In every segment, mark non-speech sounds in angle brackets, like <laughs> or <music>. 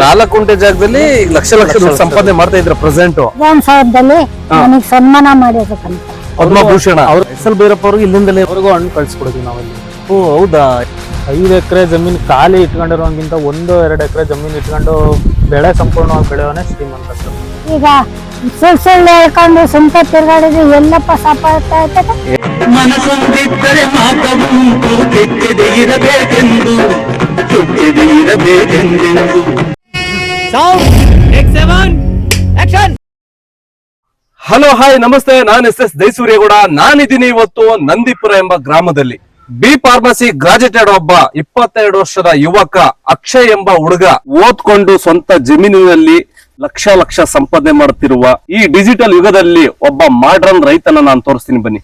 ನಾಲ್ಕು ಗುಂಟೆ ಜಾಗದಲ್ಲಿ ಲಕ್ಷ ಲಕ್ಷ ದುಡ್ಡು ಸಂಪಾದನೆ ಮಾಡ್ತಾ ಇದ್ರ ಪ್ರೆಸೆಂಟ್ ವಿಧಾನಸೌಧದಲ್ಲಿ ನನಗೆ ಸನ್ಮಾನ ಮಾಡಿರ್ಬೇಕಂತ. ಪದ್ಮಭೂಷಣ ಅವ್ರ ಎಸ್ ಎಲ್ ಭೈರಪ್ಪ ಅವ್ರಿಗೆ ಇಲ್ಲಿಂದಲೇ ಅವ್ರಿಗೂ ಹಣ್ಣು ಕಳ್ಸಿಕೊಡ್ತೀವಿ ನಾವಲ್ಲಿ ಓ ಹೌದಾ? ಐದು ಎಕರೆ ಜಮೀನು ಖಾಲಿ ಇಟ್ಕೊಂಡಿರೋಂಗಿಂತ ಒಂದು ಎರಡು ಎಕರೆ ಜಮೀನು ಇಟ್ಕೊಂಡು ಬೆಳೆ ಸಂಪೂರ್ಣವಾಗಿ ಬೆಳೆಯೋನೆ ಶ್ರೀಮಂತ ಈಗ ಸುಳ್ಳು ಸುಳ್ಳು ಹೇಳ್ಕೊಂಡು ಸುಂಟ ತಿರ್ಗಾಡಿದ್ರೆ ಎಲ್ಲಪ್ಪ ಸಾಪಾಗ್ತಾ ಇರ್ತದೆ ಮನಸೊಂದಿದ್ದರೆ ಮಾತವುಂಟು ಕೆಟ್ಟದೆ ಇರಬೇಕೆಂದು ಕೆಟ್ಟದೆ ಇರಬೇಕೆಂದೆಂದು. ಹಲೋ ಹಾಯ್ ನಮಸ್ತೆ ನಾನು ಎಸ್ ಎಸ್ ದೈಸೂರ್ಯಗೌಡ ನಾನಿದ್ದೀನಿ ಇವತ್ತು ನಂದಿಪುರ ಎಂಬ ಗ್ರಾಮದಲ್ಲಿ. ಬಿ ಫಾರ್ಮಸಿ ಗ್ರಾಜುಯೇಟೆಡ್ ಒಬ್ಬ ಇಪ್ಪತ್ತೆರಡು ವರ್ಷದ ಯುವಕ ಅಕ್ಷಯ್ ಎಂಬ ಹುಡುಗ ಓದ್ಕೊಂಡು ಸ್ವಂತ ಜಮೀನಿನಲ್ಲಿ ಲಕ್ಷ ಲಕ್ಷ ಸಂಪಾದನೆ ಮಾಡುತ್ತಿರುವ ಈ ಡಿಜಿಟಲ್ ಯುಗದಲ್ಲಿ ಒಬ್ಬ ಮಾಡ್ರನ್ ರೈತನ ನಾನು ತೋರಿಸ್ತೀನಿ ಬನ್ನಿ.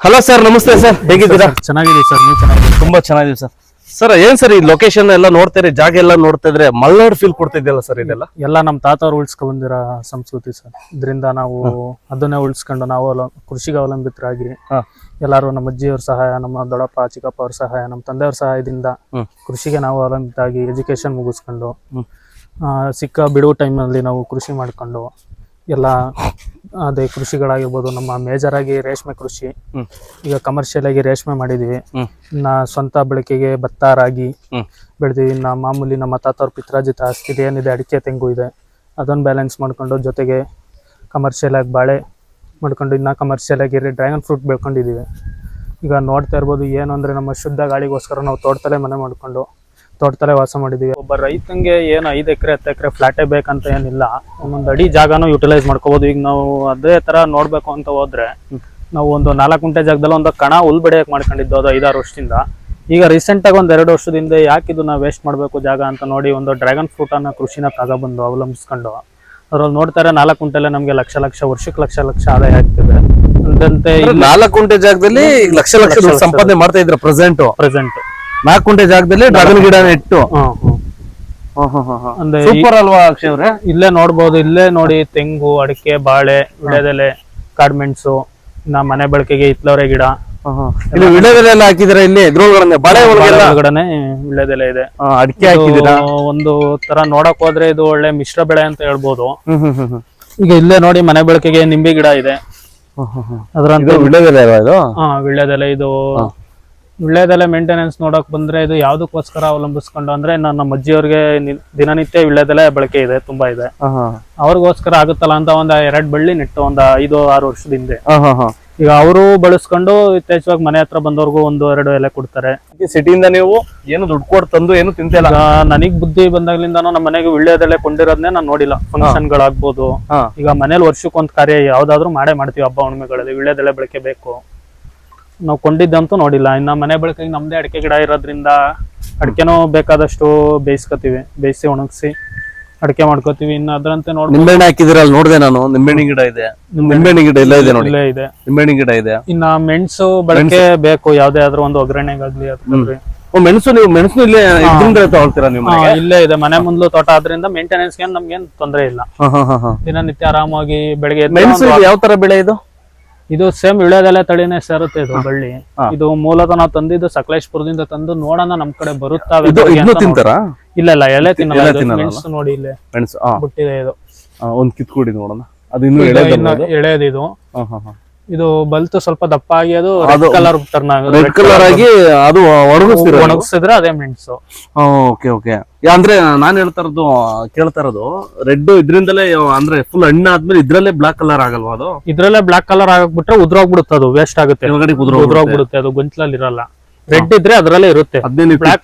ಹಲೋ ಸರ್ ನಮಸ್ತೆ ಸರ್ ಹೇಗಿದ್ದೀರಾ? ಚೆನ್ನಾಗಿದೆ ಸರ್ ನೀವು ಚೆನ್ನಾಗಿದೆ ತುಂಬಾ ಚೆನ್ನಾಗಿದೆ ಸರ್ ಸರ್ ಏನ್ ಸರ್ ಈ ಲೊಕೇಶನ್ ಎಲ್ಲ ನೋಡ್ತಾರೆ ಜಾಗ ಎಲ್ಲ ನೋಡ್ತಾ ಇದ್ರೆ ಮಲ್ನಾಡ್ ಫೀಲ್ ಕೊಡ್ತಿದ್ಯಲ್ಲ ಸರ್ ಇದೆಲ್ಲ ಎಲ್ಲ ನಮ್ಮ ತಾತವ್ರು ಅವ್ರು ಉಳ್ಸ್ಕೊಂಡಿರೋ ಸಂಸ್ಕೃತಿ ಸರ್ ಇದರಿಂದ ನಾವು ಅದನ್ನೇ ಉಳಿಸ್ಕೊಂಡು ನಾವು ಕೃಷಿಗೆ ಅವಲಂಬಿತರಾಗಿ ಹಾ. ಎಲ್ಲರೂ ನಮ್ಮ ಅಜ್ಜಿಯವ್ರ ಸಹಾಯ ನಮ್ಮ ದೊಡ್ಡಪ್ಪ ಚಿಕ್ಕಪ್ಪ ಅವ್ರ ಸಹಾಯ ನಮ್ಮ ತಂದೆಯವ್ರ ಸಹಾಯದಿಂದ ಹ್ಮ್. ಕೃಷಿಗೆ ನಾವು ಅವಲಂಬಿತಾಗಿ ಎಜುಕೇಶನ್ ಮುಗಿಸ್ಕೊಂಡು ಹ್ಮ್. ಬಿಡುವ ಸಿಕ್ಕ ಬಿಡುವು ಟೈಮಲ್ಲಿ ನಾವು ಕೃಷಿ ಮಾಡ್ಕೊಂಡು ಎಲ್ಲ ಅದೇ ಕೃಷಿಗಳಾಗಿರ್ಬೋದು ನಮ್ಮ ಮೇಜರ್ ಆಗಿ ರೇಷ್ಮೆ ಕೃಷಿ. ಈಗ ಕಮರ್ಷಿಯಲ್ ಆಗಿ ರೇಷ್ಮೆ ಮಾಡಿದೀವಿ. ಇನ್ನ ಸ್ವಂತ ಬಳಕೆಗೆ ಭತ್ತ ರಾಗಿ ಬೆಳೆದಿವಿ ಬೆಳೆದೀವಿ ಇನ್ನ ಮಾಮೂಲಿ ನಮ್ಮ ತಾತವ್ರ ಪಿತ್ರಾಜಿತ ಆಸ್ತಿ ಏನಿದೆ ಅಡಿಕೆ ತೆಂಗು ಇದೆ. ಅದನ್ನ ಬ್ಯಾಲೆನ್ಸ್ ಮಾಡ್ಕೊಂಡು ಜೊತೆಗೆ ಕಮರ್ಷಿಯಲ್ ಆಗಿ ಬಾಳೆ ಮಾಡ್ಕೊಂಡು ಇನ್ನ ಕಮರ್ಷಿಯಲ್ ಆಗಿ ಡ್ರ್ಯಾಗನ್ ಫ್ರೂಟ್ ಬೆಳ್ಕೊಂಡಿದ್ದೀವಿ ಈಗ ನೋಡ್ತಾ ಇರ್ಬೋದು ಏನು ಅಂದರೆ ನಮ್ಮ ಶುದ್ಧ ಗಾಳಿಗೋಸ್ಕರ ನಾವು ತೋಟದಲ್ಲೇ ಮನೆ ಮಾಡ್ಕೊಂಡು ತೋಟದಲ್ಲೇ ವಾಸ ಮಾಡಿದೀವಿ. ಒಬ್ಬ ರೈತಂಗೆ ಏನು ಐದು ಎಕರೆ ಹತ್ತು ಎಕರೆ ಫ್ಲಾಟೇ ಬೇಕಂತ ಏನಿಲ್ಲ. ಒಂದೊಂದು ಅಡಿ ಜಾಗನೂ ಯುಟಿಲೈಸ್ ಮಾಡ್ಕೋಬೋದು. ಈಗ ನಾವು ಅದೇ ತರ ನೋಡ್ಬೇಕು ಅಂತ ಹೋದ್ರೆ ನಾವು ಒಂದು ನಾಲ್ಕು ಗುಂಟೆ ಜಾಗದಲ್ಲಿ ಒಂದು ಕಣ ಹುಲ್ ಬೆಳೆಯಕ್ಕೆ ಮಾಡ್ಕೊಂಡಿದ್ದು ಅದು ಐದಾರು ವರ್ಷದಿಂದ. ಈಗ ರೀಸೆಂಟ್ ಆಗಿ ಒಂದ್ ಎರಡು ವರ್ಷದಿಂದ ಯಾಕೆ ಇದನ್ನ ವೇಸ್ಟ್ ಮಾಡಬೇಕು ಜಾಗ ಅಂತ ನೋಡಿ ಒಂದು ಡ್ರ್ಯಾಗನ್ ಫ್ರೂಟ್ ಅನ್ನ ಕೃಷಿನ ತಗೊಬಂದು ಅವಲಂಬಿಸ್ಕೊಂಡು ಅದ್ರಲ್ಲಿ ನೋಡ್ತಾರೆ ನಾಲ್ಕು ಗುಂಟೆಲೆ ನಮಗೆ ಲಕ್ಷ ಲಕ್ಷ ವರ್ಷಕ್ಕೆ ಲಕ್ಷ ಲಕ್ಷ ಆದಾಯ ಆಗ್ತಿದೆ. ಅಂದಂತೆ ನಾಲ್ಕು ಗುಂಟೆ ಜಾಗದಲ್ಲಿ ಲಕ್ಷ ಲಕ್ಷ ಸಂಪಾದನೆ ಮಾಡ್ತಾ ಇದ್ರೆ ಪ್ರೆಸೆಂಟ್ ಪ್ರೆಸೆಂಟ್ ನಾಲ್ಕು ಗುಂಟೆ ಜಾಗದಲ್ಲಿ ಡ್ರಾಗನ್ ಗಿಡ ಇಟ್ಟು ಅಂದ್ರೆ ಈ- ಸೂಪರ್ ಅಲ್ವಾ ಅಕ್ಷಯ್ ಅವ್ರೆ? ಇಲ್ಲೇ ನೋಡ್ಬೋದು ಇಲ್ಲೇ ನೋಡಿ ತೆಂಗು ಅಡಿಕೆ ಬಾಳೆ ವಿಳೆದೆಲೆ ಕಾಡ್ಮೆಣ್ಸು ಇನ್ನ ಮನೆ ಬಳಕೆಗೆ ಇತ್ಲವರೆ ಗಿಡ. ಇಲ್ಲಿ ವಿಳೆದೆಲ್ಲ ಹಾಕಿದಿರ ಇಲ್ಲಿ ಇದ್ರೊಳಗಡೆ ಬಾಳೆ ಒಳಗೆಲ್ಲ? ವಿಳೆದೆಲೆ ಇದೆ. ಅಡಿಕೆ ಹಾಕಿದಿರಾ ಇದು ಒಂದು ತರ ನೋಡಕ್ ಹೋದ್ರೆ ಇದು ಒಳ್ಳೆ ಮಿಶ್ರ ಬೆಳೆ ಅಂತ ಹೇಳ್ಬೋದು. ಹ್ಮ್ ಹ್ಮ್ ಹ್ಮ್ ಹ್ಮ್. ಈಗ ಇಲ್ಲೇ ನೋಡಿ ಮನೆ ಬಳಕೆಗೆ ನಿಂಬೆ ಗಿಡ ಇದೆ. ಅದರಂತೆ ಇದು ವಿಳೆದೆಲೆ ಅಲ್ವಾ ಇದು? ಹಾ ವಿಳ್ಯದೆಲೆ ಇದು ವಿಳ್ಯದೆಲೆ ಮೇಂಟೆನೆನ್ಸ್ ನೋಡಕ್ ಬಂದ್ರೆ ಇದು ಯಾವುದಕ್ಕೋಸ್ಕರ ಅವಲಂಬಿಸ್ಕೊಂಡು ಅಂದ್ರೆ ನನ್ನ ನಮ್ಮ ಅಜ್ಜಿಯವ್ರಿಗೆ ದಿನನಿತ್ಯ ವಿಳ್ಯದೆಲೆ ಬಳಕೆ ಇದೆ ತುಂಬಾ ಇದೆ. ಅವ್ರಿಗೋಸ್ಕರ ಆಗುತ್ತಲ್ಲ ಅಂತ ಒಂದ್ ಎರಡ್ ಬಳ್ಳಿ ನೆಟ್ಟು ಒಂದ್ ಐದು ಆರು ವರ್ಷದ ಹಿಂದೆ. ಈಗ ಅವರು ಬಳಸ್ಕೊಂಡು ಇತ್ತೀಚೆಗೆ ಮನೆ ಹತ್ರ ಬಂದವ್ರಿಗೂ ಒಂದು ಎರಡು ಎಲೆ ಕೊಡ್ತಾರೆ. ಸಿಟಿಯಿಂದ ನೀವು ಏನು ದುಡ್ಡು ಕೊಡ್ ತಂದು ಏನು ತಿಂತಿಲ್ಲ? ನನಗ್ ಬುದ್ಧಿ ಬಂದಾಗ್ಲಿಂದ ನಮ್ಮ ಮನೆಗೆ ವಿಳ್ಯದೆಲೆ ಕೊಂಡಿರೋದನ್ನೇ ನಾನು ನೋಡಿಲ್ಲ. ಫಂಕ್ಷನ್ ಗಳಾಗ್ಬೋದು. ಈಗ ಮನೇಲಿ ವರ್ಷಕ್ಕೊಂದ್ ಕಾರ್ಯ ಯಾವ್ದಾದ್ರು ಮಾಡೇ ಮಾಡ್ತೀವಿ ಹಬ್ಬ ಹುಣ್ಣಿಮೆಗಳಲ್ಲಿ ವಿಳ್ಯದೆಲೆ ಬಳಕೆ ಬೇಕು. ನಾವು ಕೊಂಡಿದ್ದಂತೂ ನೋಡಿಲ್ಲ. ಇನ್ನ ಮನೆ ಬಳಕೆಗೆ ನಮ್ದೇ ಅಡಿಕೆ ಗಿಡ ಇರೋದ್ರಿಂದ ಅಡಿಕೆನೂ ಬೇಕಾದಷ್ಟು ಬೇಯಿಸ್ಕೊತೀವಿ. ಬೇಯಿಸಿ ಒಣಗಿಸಿ ಅಡಿಕೆ ಮಾಡ್ಕೋತೀವಿ. ಇನ್ನು ಅದರಂತೆ ನೋಡಿ ನಿಂಬೆಹಣ್ಣು ಹಾಕಿದಿರಲ್ಲ ನೋಡ್ದೆ ನಾನು. ನಿಂಬೆಣ್ಣೆ ಗಿಡ ಇದೆ. ನಿಂಬೆಣ್ಣೆ ಗಿಡ ಇಲ್ಲ ಇದೆ ನೋಡಿ. ಇಲ್ಲೇ ಇದೆ. ಗಿಡ ಇದೆ. ಇನ್ನ ಮೆಣಸು ಬಳಕೆ ಬೇಕು. ಯಾವ್ದೇ ಆದ್ರೂ ಒಂದು ಒಗ್ಗರಣೆಗಾಗ್ಲಿ. ಓ, ಮೆಣಸು ನೀವು ಮೆಣಸು ಇಲ್ಲೇ ಇದ್ರಿಂದ ತಗೊಳ್ತೀರಾ ನೀವು ಹಾ, ಮನೆಗೆ ಇಲ್ಲೇ ಇದೆ. ಮನೆ ಮುಂದ್ಲು ತೋಟ. ಆದ್ರಿಂದ ಮೇಂಟೆನೆನ್ಸ್ ನಮ್ಗೆ ನಮ್ಗೇನ್ ತೊಂದ್ರೆ ಇಲ್ಲ. ಹಾ, ಹಾ, ಹಾ, ಹಾ. ದಿನನಿತ್ಯ ಆರಾಮಾಗಿ ಬೆಳಗ್ಗೆ ಎದ್ದು ಮೆಣಸು ಒಂದು- ಇದು ಯಾವ ತರ ಬೆಳೆ ಇದು? ಇದು ಸೇಮ್ ವಿಳ್ಯದೆಲೆ ತಳಿನೇ ಸೇರುತ್ತೆ ಇದು ಬಳ್ಳಿ. ಇದು ಮೂಲತಃ ನಾವು ತಂದಿದ್ದು ಸಕಲೇಶ್ಪುರದಿಂದ ತಂದು ನೋಡೋಣ ನಮ್ ಕಡೆ ಬರುತ್ತಾ ಇದು ಬೆಳಗ್ಗೆ ಇದನ್ನು ಅಂತ ತಿಂತಾರಾ. ಇಲ್ಲ ಇಲ್ಲ ಎಲೆ ತಿನ್ನಲ್ಲ. ನೋಡಿ ಇಲ್ಲಿ ಮೆಣಸು ಬಿಟ್ಟಿದೆ ಇದು. ಒಂದ್ ಕಿತ್ಕೊಡಿ ನೋಡೋಣ. ಅದು ಇನ್ನೂ ಇದು ಇದು ಬಲ್ತು ಸ್ವಲ್ಪ ದಪ್ಪ ಆಗಿ ಅದು ಅದು red colour turn red colour ಆಗಿ ಅದು ಒಣಗಿಸ್ತೀರ ಒಣಗಿಸಿದ್ರೆ ಅದೇ ಮೆಣಸು ಓಕೆ ಓಕೆ ಅಂದ್ರೆ ನಾನ್ ಹೇಳ್ತಾ ಇರೋದು ಕೇಳ್ತಾ ಇರೋದು ರೆಡ್ ಇದ್ರಿಂದಲೇ ಅಂದ್ರೆ ಫುಲ್ ಹಣ್ಣು ಆದ್ಮೇಲೆ ಇದ್ರಲ್ಲೇ ಬ್ಲಾಕ್ ಕಲರ್ ಆಗಲ್ವಾ ಅದು? ಇದ್ರಲ್ಲೇ ಬ್ಲಾಕ್ ಕಲರ್ ಆಗಕ್ಬಿಟ್ರೆ ಉದ್ರೋಗ್ಬಿಡುತ್ತೆ ಅದು ವೇಸ್ಟ್ ಆಗುತ್ತೆ. ಕೆಳಗಡೆ ಕುದುರೆ ಉದ್ರೋಗ್ಬಿಡುತ್ತೆ ಅದು ಗೊಂಚಲಲ್ಲಿ ಇರಲ್ಲ. ರೆಡ್ ಇದ್ರೆ ಅದ್ರಲ್ಲೇ ಇರುತ್ತೆ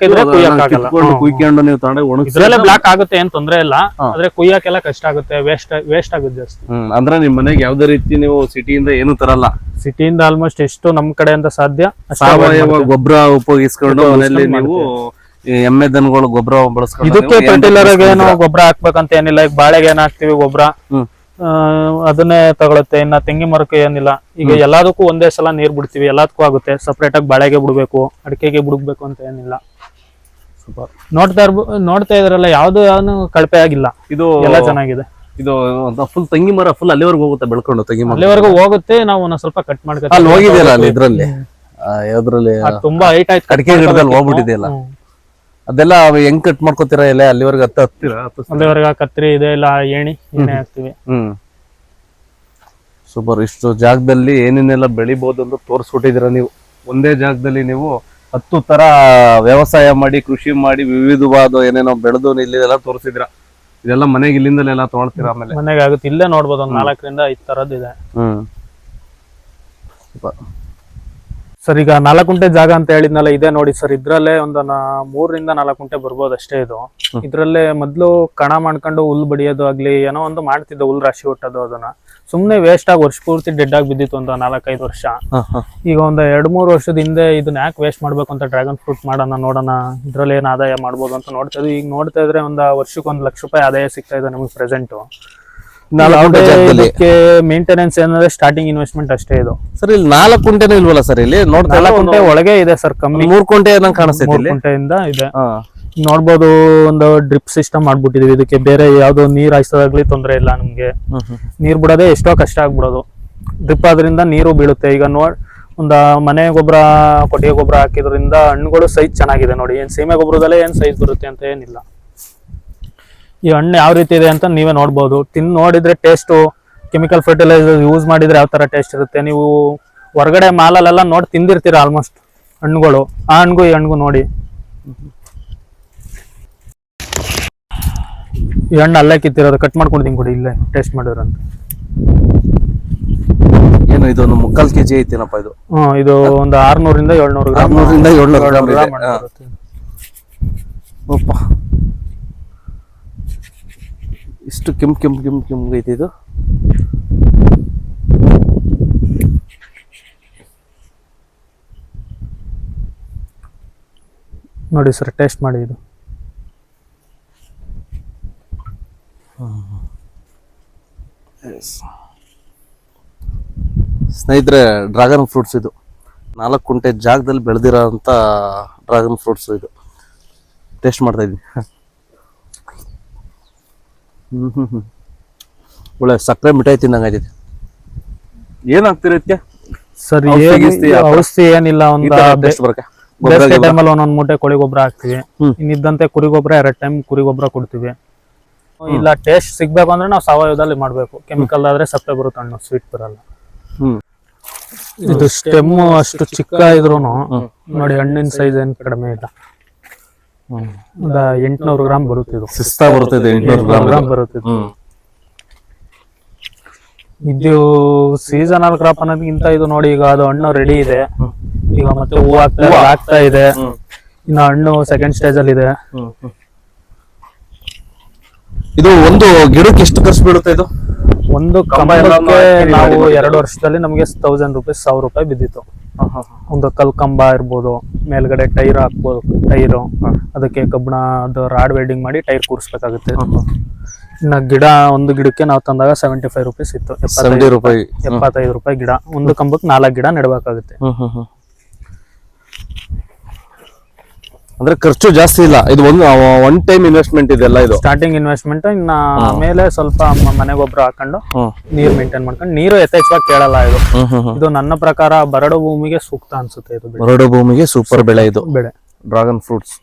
ಇದ್ರೆ ಕುಯ್ಯಕ್ಕಾಗಲ್ಲ. ಹ್ಮ್. ಕುಯ್ಕೊಂಡು ನೀವು ತಗೊಂಡು ಒಣಗಿಸಿ ಇದ್ರಲ್ಲೇ ಬ್ಲಾಕ್ ಆಗುತ್ತೆ ಏನ್ ತೊಂದ್ರೆ ಇಲ್ಲ. ಆದ್ರೆ ಕುಯ್ಯಕ್ಕೆಲ್ಲ ಕಷ್ಟ ಆಗುತ್ತೆ ವೇಸ್ಟ್ ವೇಸ್ಟ್ ಆಗುತ್ತೆ ಜಾಸ್ತಿ ಅಂದ್ರೆ ನಿಮ್ ಮನೆಗೆ ಯಾವ್ದೇ ರೀತಿ ನೀವು ಸಿಟಿಯಿಂದ ಏನು ತರಲ್ಲ ಸಿಟಿಯಿಂದ ಆಲ್ಮೋಸ್ಟ್ ಎಷ್ಟು ನಮ್ ಅಂತ ಸಾಧ್ಯ ಸಾವಯವ ಗೊಬ್ಬರ ಉಪಯೋಗಿಸ್ಕೊಂಡು ಮನೆಯಲ್ಲಿ ನೀವು ಎಮ್ಮೆ ದನಗಳು ಗೊಬ್ಬರ ಬಳಸ್ಕೊಂಡು ಇದಕ್ಕೆ ಪರ್ಟಿಕ್ಯುಲರ್ ಏನ್? ಗೊಬ್ಬರ ಹಾಕ್ಬೇಕಂತ ಏನಿಲ್ಲ ಈಗ ಬಾಳೆಗೆ ಏನ್ ಹಾಕ್ತಿವಿ ಗೊಬ್ಬರ. ಅದನ್ನೇ ತಗೊಳುತ್ತೆ. ಇನ್ನ ತೆಂಗಿ ಮರಕ್ಕೆ ಏನಿಲ್ಲ. ಈಗ ಎಲ್ಲದಕ್ಕೂ ಒಂದೇ ಸಲ ನೀರ್ ಬಿಡ್ತೀವಿ. ಎಲ್ಲದಕ್ಕೂ ಆಗುತ್ತೆ. ಸಪ್ರೇಟ್ ಆಗಿ ಬಾಳೆಗೆ ಬಿಡ್ಬೇಕು ಅಡಿಕೆಗೆ ಬಿಡ್ಬೇಕು ಅಂತ ಏನಿಲ್ಲ. ನೋಡ್ತಾ ಇರ್ಬೋ ನೋಡ್ತಾ ಇದ್ರಲ್ಲ ಯಾವ್ದು ಯಾವ್ದು ಕಳಪೆ ಆಗಿಲ್ಲ. ಇದು ಎಲ್ಲ ಚೆನ್ನಾಗಿದೆ. ಇದು ಫುಲ್ ತಂಗಿ ಮರ ಫುಲ್ ಅಲ್ಲಿವರೆಗೂ ಹೋಗುತ್ತೆ ಬೆಳ್ಕೊಂಡು ತಂಗಿ ಮರ. ಅಲ್ಲಿವರೆಗೂ ಹೋಗುತ್ತೆ. ನಾವು ಒಂದ್ ಸ್ವಲ್ಪ ಕಟ್ ಮಾಡ್ಕೊಂಡು ಅಲ್ಲಿ ಹೋಗಿದೆಯಲ್ಲ ಅಲ್ಲಿ ಇದ್ರಲ್ಲಿ? ಆ, ಯಾವ್ದ್ರಲ್ಲಿ? ಅದ್ ತುಂಬಾ ಹೈಟ್ ಆಯ್ತು. ಅಡಿಕೆ ಗಿಡದಲ್ಲಿ ಹೋಗ್ಬಿಟ್ಟಿದೆಯಲ್ಲ. ಅದೆಲ್ಲ ಹೆಂಗ್ ಕಟ್ ಮಾಡ್ಕೋತೀರಾ ಎಲೆ? ಅಲ್ಲಿವರೆಗೆ ಹತ್ತ ಹತ್ತಿರ? ಅಲ್ಲಿವರೆಗೆ ಕತ್ರಿ ಇದೆ ಇಲ್ಲ ಏಣಿ ಏನೇ ಹಾಕ್ತಿವಿ. ಹ್ಮ್. ಸೂಪರ್. ಇಷ್ಟು ಜಾಗದಲ್ಲಿ ಏನೇನೆಲ್ಲ ಬೆಳಿಬಹುದು ಅಂತ ತೋರಿಸ್ಕೊಟ್ಟಿದ್ದೀರಾ ನೀವು? ಒಂದೇ ಜಾಗದಲ್ಲಿ ನೀವು ಹತ್ತು ತರ ವ್ಯವಸಾಯ ಮಾಡಿ ಕೃಷಿ ಮಾಡಿ ವಿವಿಧವಾದ ಏನೇನೋ ಬೆಳೆದು ಇಲ್ಲೆಲ್ಲ ತೋರಿಸಿದ್ರ ಇದೆಲ್ಲ ಮನೆಗೆ ಇಲ್ಲಿಂದಲೆಲ್ಲ ತೊಗೊಳ್ತೀರಾ ಆಮೇಲೆ? ಮನೆಗೆ ಆಗುತ್ತೆ. ಇಲ್ಲೇ ನೋಡ್ಬೋದು ಒಂದ್ ನಾಲ್ಕರಿಂದ ಐದ್ ತರದ್ ಇದೆ. ಹ್ಮ್. ಸರ್ ಈಗ ನಾಲ್ಕು ಗುಂಟೆ ಜಾಗ ಅಂತ ಹೇಳಿದ್ನಲ್ಲ ಇದೆ ನೋಡಿ ಸರ್ ಇದ್ರಲ್ಲೇ ಒಂದು ಮೂರರಿಂದ ನಾಲ್ಕು ಗುಂಟೆ ಬರ್ಬೋದು ಅಷ್ಟೇ ಇದು. ಇದ್ರಲ್ಲೇ ಮೊದ್ಲು ಕಣ ಮಾಡ್ಕೊಂಡು ಹುಲ್ ಬಡಿಯೋದು ಆಗ್ಲಿ ಏನೋ ಒಂದು ಮಾಡ್ತಿದ್ದ ಹುಲ್ ರಾಶಿ ಹುಟ್ಟೋದು ಅದನ್ನ. ಸುಮ್ನೆ ವೇಸ್ಟ್ ಆಗಿ ವರ್ಷ ಪೂರ್ತಿ ಡೆಡ್ ಆಗಿ ಬಿದ್ದಿತ್ತು ಒಂದು ನಾಲ್ಕೈದು ವರ್ಷ. ಈಗ ಒಂದ್ ಎರಡ್ ಮೂರ್ ವರ್ಷದ ಹಿಂದೆ ಇದನ್ನ ಯಾಕೆ ವೇಸ್ಟ್ ಮಾಡ್ಬೇಕು ಅಂತ ಡ್ರ್ಯಾಗನ್ ಫ್ರೂಟ್ ಮಾಡೋಣ ನೋಡೋಣ ಇದ್ರಲ್ಲಿ ಏನ್ ಆದಾಯ ಮಾಡ್ಬೋದು ಅಂತ ನೋಡ್ತಾ ಇದ್ವಿ. ಈಗ ನೋಡ್ತಾ ಇದ್ರೆ ಒಂದ್ ವರ್ಷಕ್ಕೆ ಒಂದ್ ಲಕ್ಷ ರೂಪಾಯಿ ಆದಾಯ ಸಿಗ್ತಾ ಇದೆ ನಮಗೆ ಪ್ರೆಸೆಂಟ್ ನಾಲ್ಕು ಇದಕ್ಕೆ ಮೇಂಟೆನೆನ್ಸ್ ಏನಂದ್ರೆ ಸ್ಟಾರ್ಟಿಂಗ್ ಇನ್ವೆಸ್ಟ್ಮೆಂಟ್ ಅಷ್ಟೇ ಇದು. ಸರ್ ಇಲ್ಲಿ ನಾಲ್ಕು ಕುಂಟೆನೂ ಇಲ್ವಲ್ಲ ಸರ್ ಇಲ್ಲಿ? ನೋಡ್ತಾ ನಾಲ್ಕು ಗುಂಟೆ ಒಳಗೆ ಇದೆ ಸರ್ ಕಮ್ಮಿ. ಮೂರ್ ಕುಂಟೆ ನಂಗೆ ಕಾಣಿಸ್ತೈತಿ ಮೂರು ಇಲ್ಲಿ? ಗುಂಟೆಯಿಂದ ಇದೆ. ಹಾ. ನೋಡ್ಬೋದು ಒಂದು ಡ್ರಿಪ್ ಸಿಸ್ಟಮ್ ಮಾಡ್ಬಿಟ್ಟಿದೀವಿ. ಇದಕ್ಕೆ ಬೇರೆ ಯಾವ್ದು ನೀರ್ ಹಾಯಿಸೋದಾಗ್ಲಿ ತೊಂದರೆ ಇಲ್ಲ ನಮ್ಗೆ. ಹ್ಮ್ ಹ್ಮ್. ನೀರ್ ಬಿಡೋದೇ ಎಷ್ಟೋ ಕಷ್ಟ ಆಗ್ಬಿಡೋದು. ಡ್ರಿಪ್ ಆದ್ರಿಂದ ನೀರು ಬೀಳುತ್ತೆ. ಈಗ ನೋಡ್ ಒಂದ ಮನೆ ಗೊಬ್ಬರ ಕೊಟ್ಟಿಗೆ ಗೊಬ್ಬರ ಹಾಕಿದ್ರಿಂದ ಹಣ್ಣುಗಳು ಸೈಜ್ ಚೆನ್ನಾಗಿದೆ ನೋಡಿ. ಏನ್ ಸೀಮೆ ಗೊಬ್ಬರದಲ್ಲೇ ಏನ್ ಸೈಜ್ ಬರುತ್ತೆ ಅಂತ ಏನಿಲ್ಲ. ಈ ಹಣ್ಣು ಯಾವ ರೀತಿ ಇದೆ ಅಂತ ನೀವೇ ನೋಡ್ಬೋದು. ತಿನ್ ನೋಡಿದ್ರೆ ಟೇಸ್ಟು ಕೆಮಿಕಲ್ ಫರ್ಟಿಲೈಸರ್ ಯೂಸ್ ಮಾಡಿದ್ರೆ ಯಾವ ಥರ ಟೇಸ್ಟ್ ಇರುತ್ತೆ. ನೀವು ಹೊರಗಡೆ ಮಾಲಲ್ಲೆಲ್ಲ ನೋಡಿ ತಿಂದಿರ್ತೀರ ಆಲ್ಮೋಸ್ಟ್ ಹಣ್ಣುಗಳು. ಆ ಹಣ್ಣಿಗೂ ಈ ಹಣ್ಣಿಗೂ ನೋಡಿ. ಈ ಹಣ್ಣು ಅಲ್ಲೇ ಕಿತ್ತಿರೋದು ಕಟ್ ಮಾಡ್ಕೊಂಡು ಕೊಡಿ ಇಲ್ಲೇ ಟೇಸ್ಟ್ ಮಾಡಿದ್ರಂತ ಏನು ಇದು ಒಂದು ಮುಕ್ಕಾಲ್ ಕೆಜಿ ಐತೇನಪ್ಪ ಇದು? ಹ್ಮ್ ಇದು ಒಂದು ಆರ್ನೂರಿಂದ ಏಳ್ನೂರು ಆರ್ನೂರಿಂದ ಏಳ್ನೂರು ಗ್ರಾಮ್ ಇದೆ. ಹಣ್ಣು ಹಾ. ಇಷ್ಟು ಕೆಂಪ್ ಕೆಂಪ್ ಕೆಂಪ್ ಕೆಂಪ್ ಐತಿ ಇದು. ನೋಡಿ ಸರ್ ಟೇಸ್ಟ್ ಮಾಡಿ ಇದು. ಸ್ನೇಹಿತರೆ ಡ್ರಾಗನ್ ಫ್ರೂಟ್ಸ್ ಇದು. ನಾಲ್ಕು ಕುಂಟೆ ಜಾಗದಲ್ಲಿ ಬೆಳೆದಿರೋ ಅಂತ ಡ್ರ್ಯಾಗನ್ ಫ್ರೂಟ್ಸ್ ಇದು. ಟೇಸ್ಟ್ ಮಾಡ್ತಾ ಇದ್ದೀನಿ ಹ್ಮ್. ಹ್ಮ್ ಹ್ಮ್ ಒಳ್ಳೆ ಸಕ್ಕರೆ ಮಿಠಾಯಿ ಏನಾಗ್ತಿರ ಇದಕ್ಕೆ ಸರ್ ಔಷಧಿ ಥರ? ಏನಿಲ್ಲ ಈ ಒಂದು ಟೇಸ್ಟ್ ಬೇಸಿಗೆ ಟೈಮಲ್ಲಿ ಒಂದೊಂದ್ ಮೂಟೆ ಕೋಳಿ ಗೊಬ್ಬರ ಹಾಕ್ತಿವಿ. ಹ್ಮ್. ಇನ್ನಿದ್ದಂತೆ ಕುರಿ ಗೊಬ್ಬರ ಎರಡ್ ಟೈಮ್ ಕುರಿ ಗೊಬ್ಬರ ಕೊಡ್ತೀವಿ. ಇಲ್ಲ ಟೇಸ್ಟ್ ಸಿಗ್ಬೇಕು ಅಂದ್ರೆ ನಾವು ಸಾವಯವದಲ್ಲಿ ಮಾಡ್ಬೇಕು. ಕೆಮಿಕಲ್ ಆದ್ರೆ ಸಪ್ಪೆ ಬರುತ್ತೆ ಹಣ್ಣು ಸ್ವೀಟ್ ಬರಲ್ಲ. ಹ್ಮ್. ಇದು ಸ್ಟೆಮ್ ಅಷ್ಟು ಚಿಕ್ಕ ಇದ್ರು ನೋಡಿ ಹಣ್ಣಿನ ಸೈಜ್ ಏನ್ ಕಡಿಮೆ ಇಲ್ಲ. ಒಂದ ಎಂಟ್ನೂರು ಗ್ರಾಮ್ ಬರುತ್ತೆ ಇದು ಶಿಸ್ತಾ ಬರುತ್ತೆ ಎಂಟ್ನೂರು ಗ್ರಾಮ್ ಗ್ರಾಮ್ ಬರುತ್ತೆ ಇದು. ಹ್ಮ್. ಇದು ಸೀಸನಲ್ ಕ್ರಾಪ್ ಅನ್ನೋದಕ್ಕಿಂತ ಇದು ನೋಡಿ ಈಗ ಅದು ಹಣ್ಣು ರೆಡಿ ಇದೆ. ಈಗ ಮತ್ತೆ ಹೂ ಆಗ್ತಾ ಆಗ್ತಾ ಇದೆ. ಇನ್ನು ಹಣ್ಣು ಸೆಕೆಂಡ್ ಸ್ಟೇಜ್ ಅಲ್ಲಿ ಇದೆ. ಹ್ಮ್, ಹ್ಮ್. ಇದು ಒಂದು ಗಿಡಕ್ಕೆ ಎಷ್ಟು ಖರ್ಚು ಬೀಳುತ್ತೆ ಇದು? ಒಂದು ಕಂಬ ಕಂಬಕ್ಕೆ ನಾವು ಎರಡು ವರ್ಷದಲ್ಲಿ ನಮಗೆ ತೌಸಂಡ್ ರುಪೀಸ್ ಸಾವಿರ ರೂಪಾಯಿ ಬಿದ್ದಿತ್ತು. ಒಂದು ಕಲ್ ಕಂಬ ಇರ್ಬೋದು ಮೇಲ್ಗಡೆ ಟೈರ್ ಹಾಕ್ಬೋದು ಟೈರು. ಅದಕ್ಕೆ ಕಬ್ಬಿಣದ ಅದು ರಾಡ್ ವೆಲ್ಡಿಂಗ್ ಮಾಡಿ ಟೈರ್ ಕೂರಿಸ್ಬೇಕಾಗುತ್ತೆ. ಇನ್ನು ಗಿಡ ಒಂದು ಗಿಡಕ್ಕೆ ನಾವು ತಂದಾಗ ಸೆವೆಂಟಿ ಫೈವ್ ರುಪೀಸ್ ಇತ್ತು ಸೆವೆಂಟಿ ರೂಪಾಯಿ ಎಪ್ಪತ್ತೈದು ರೂಪಾಯಿ ಗಿಡ. ಒಂದು ಕಂಬಕ್ಕೆ ನಾಲ್ಕು ಗಿಡ ನೆಡಬೇಕಾಗುತ್ತೆ ಹ್ಮ್, ಹ್ಮ್, ಹ್ಮ್. ಅಂದ್ರೆ ಖರ್ಚು ಜಾಸ್ತಿ ಇಲ್ಲ. ಇದು ಒಂದು ಒನ್ ಟೈಮ್ ಇನ್ವೆಸ್ಟ್ಮೆಂಟ್ ಇದೆಲ್ಲ ಇದು. ಸ್ಟಾರ್ಟಿಂಗ್ ಇನ್ವೆಸ್ಟ್ಮೆಂಟ್ ಇನ್ನ ಮೇಲೆ ಸ್ವಲ್ಪ ಮನೆ ಗೊಬ್ಬರ ಹಾಕೊಂಡು. ನೀರ್ ಮೇಂಟೈನ್ ಮಾಡ್ಕೊಂಡು ನೀರು ಯಥೇಚ್ಛವಾಗಿ ಕೇಳಲ್ಲ ಇದು. ಇದು ನನ್ನ ಪ್ರಕಾರ ಬರಡು ಭೂಮಿಗೆ ಸೂಕ್ತ ಅನ್ಸುತ್ತೆ ಇದು. ಬರಡು ಭೂಮಿಗೆ ಸೂಪರ್ ಬೆಳೆ ಇದು. ಬೆಳೆ. ಡ್ರಾಗನ್ ಫ್ರೂಟ್ಸ್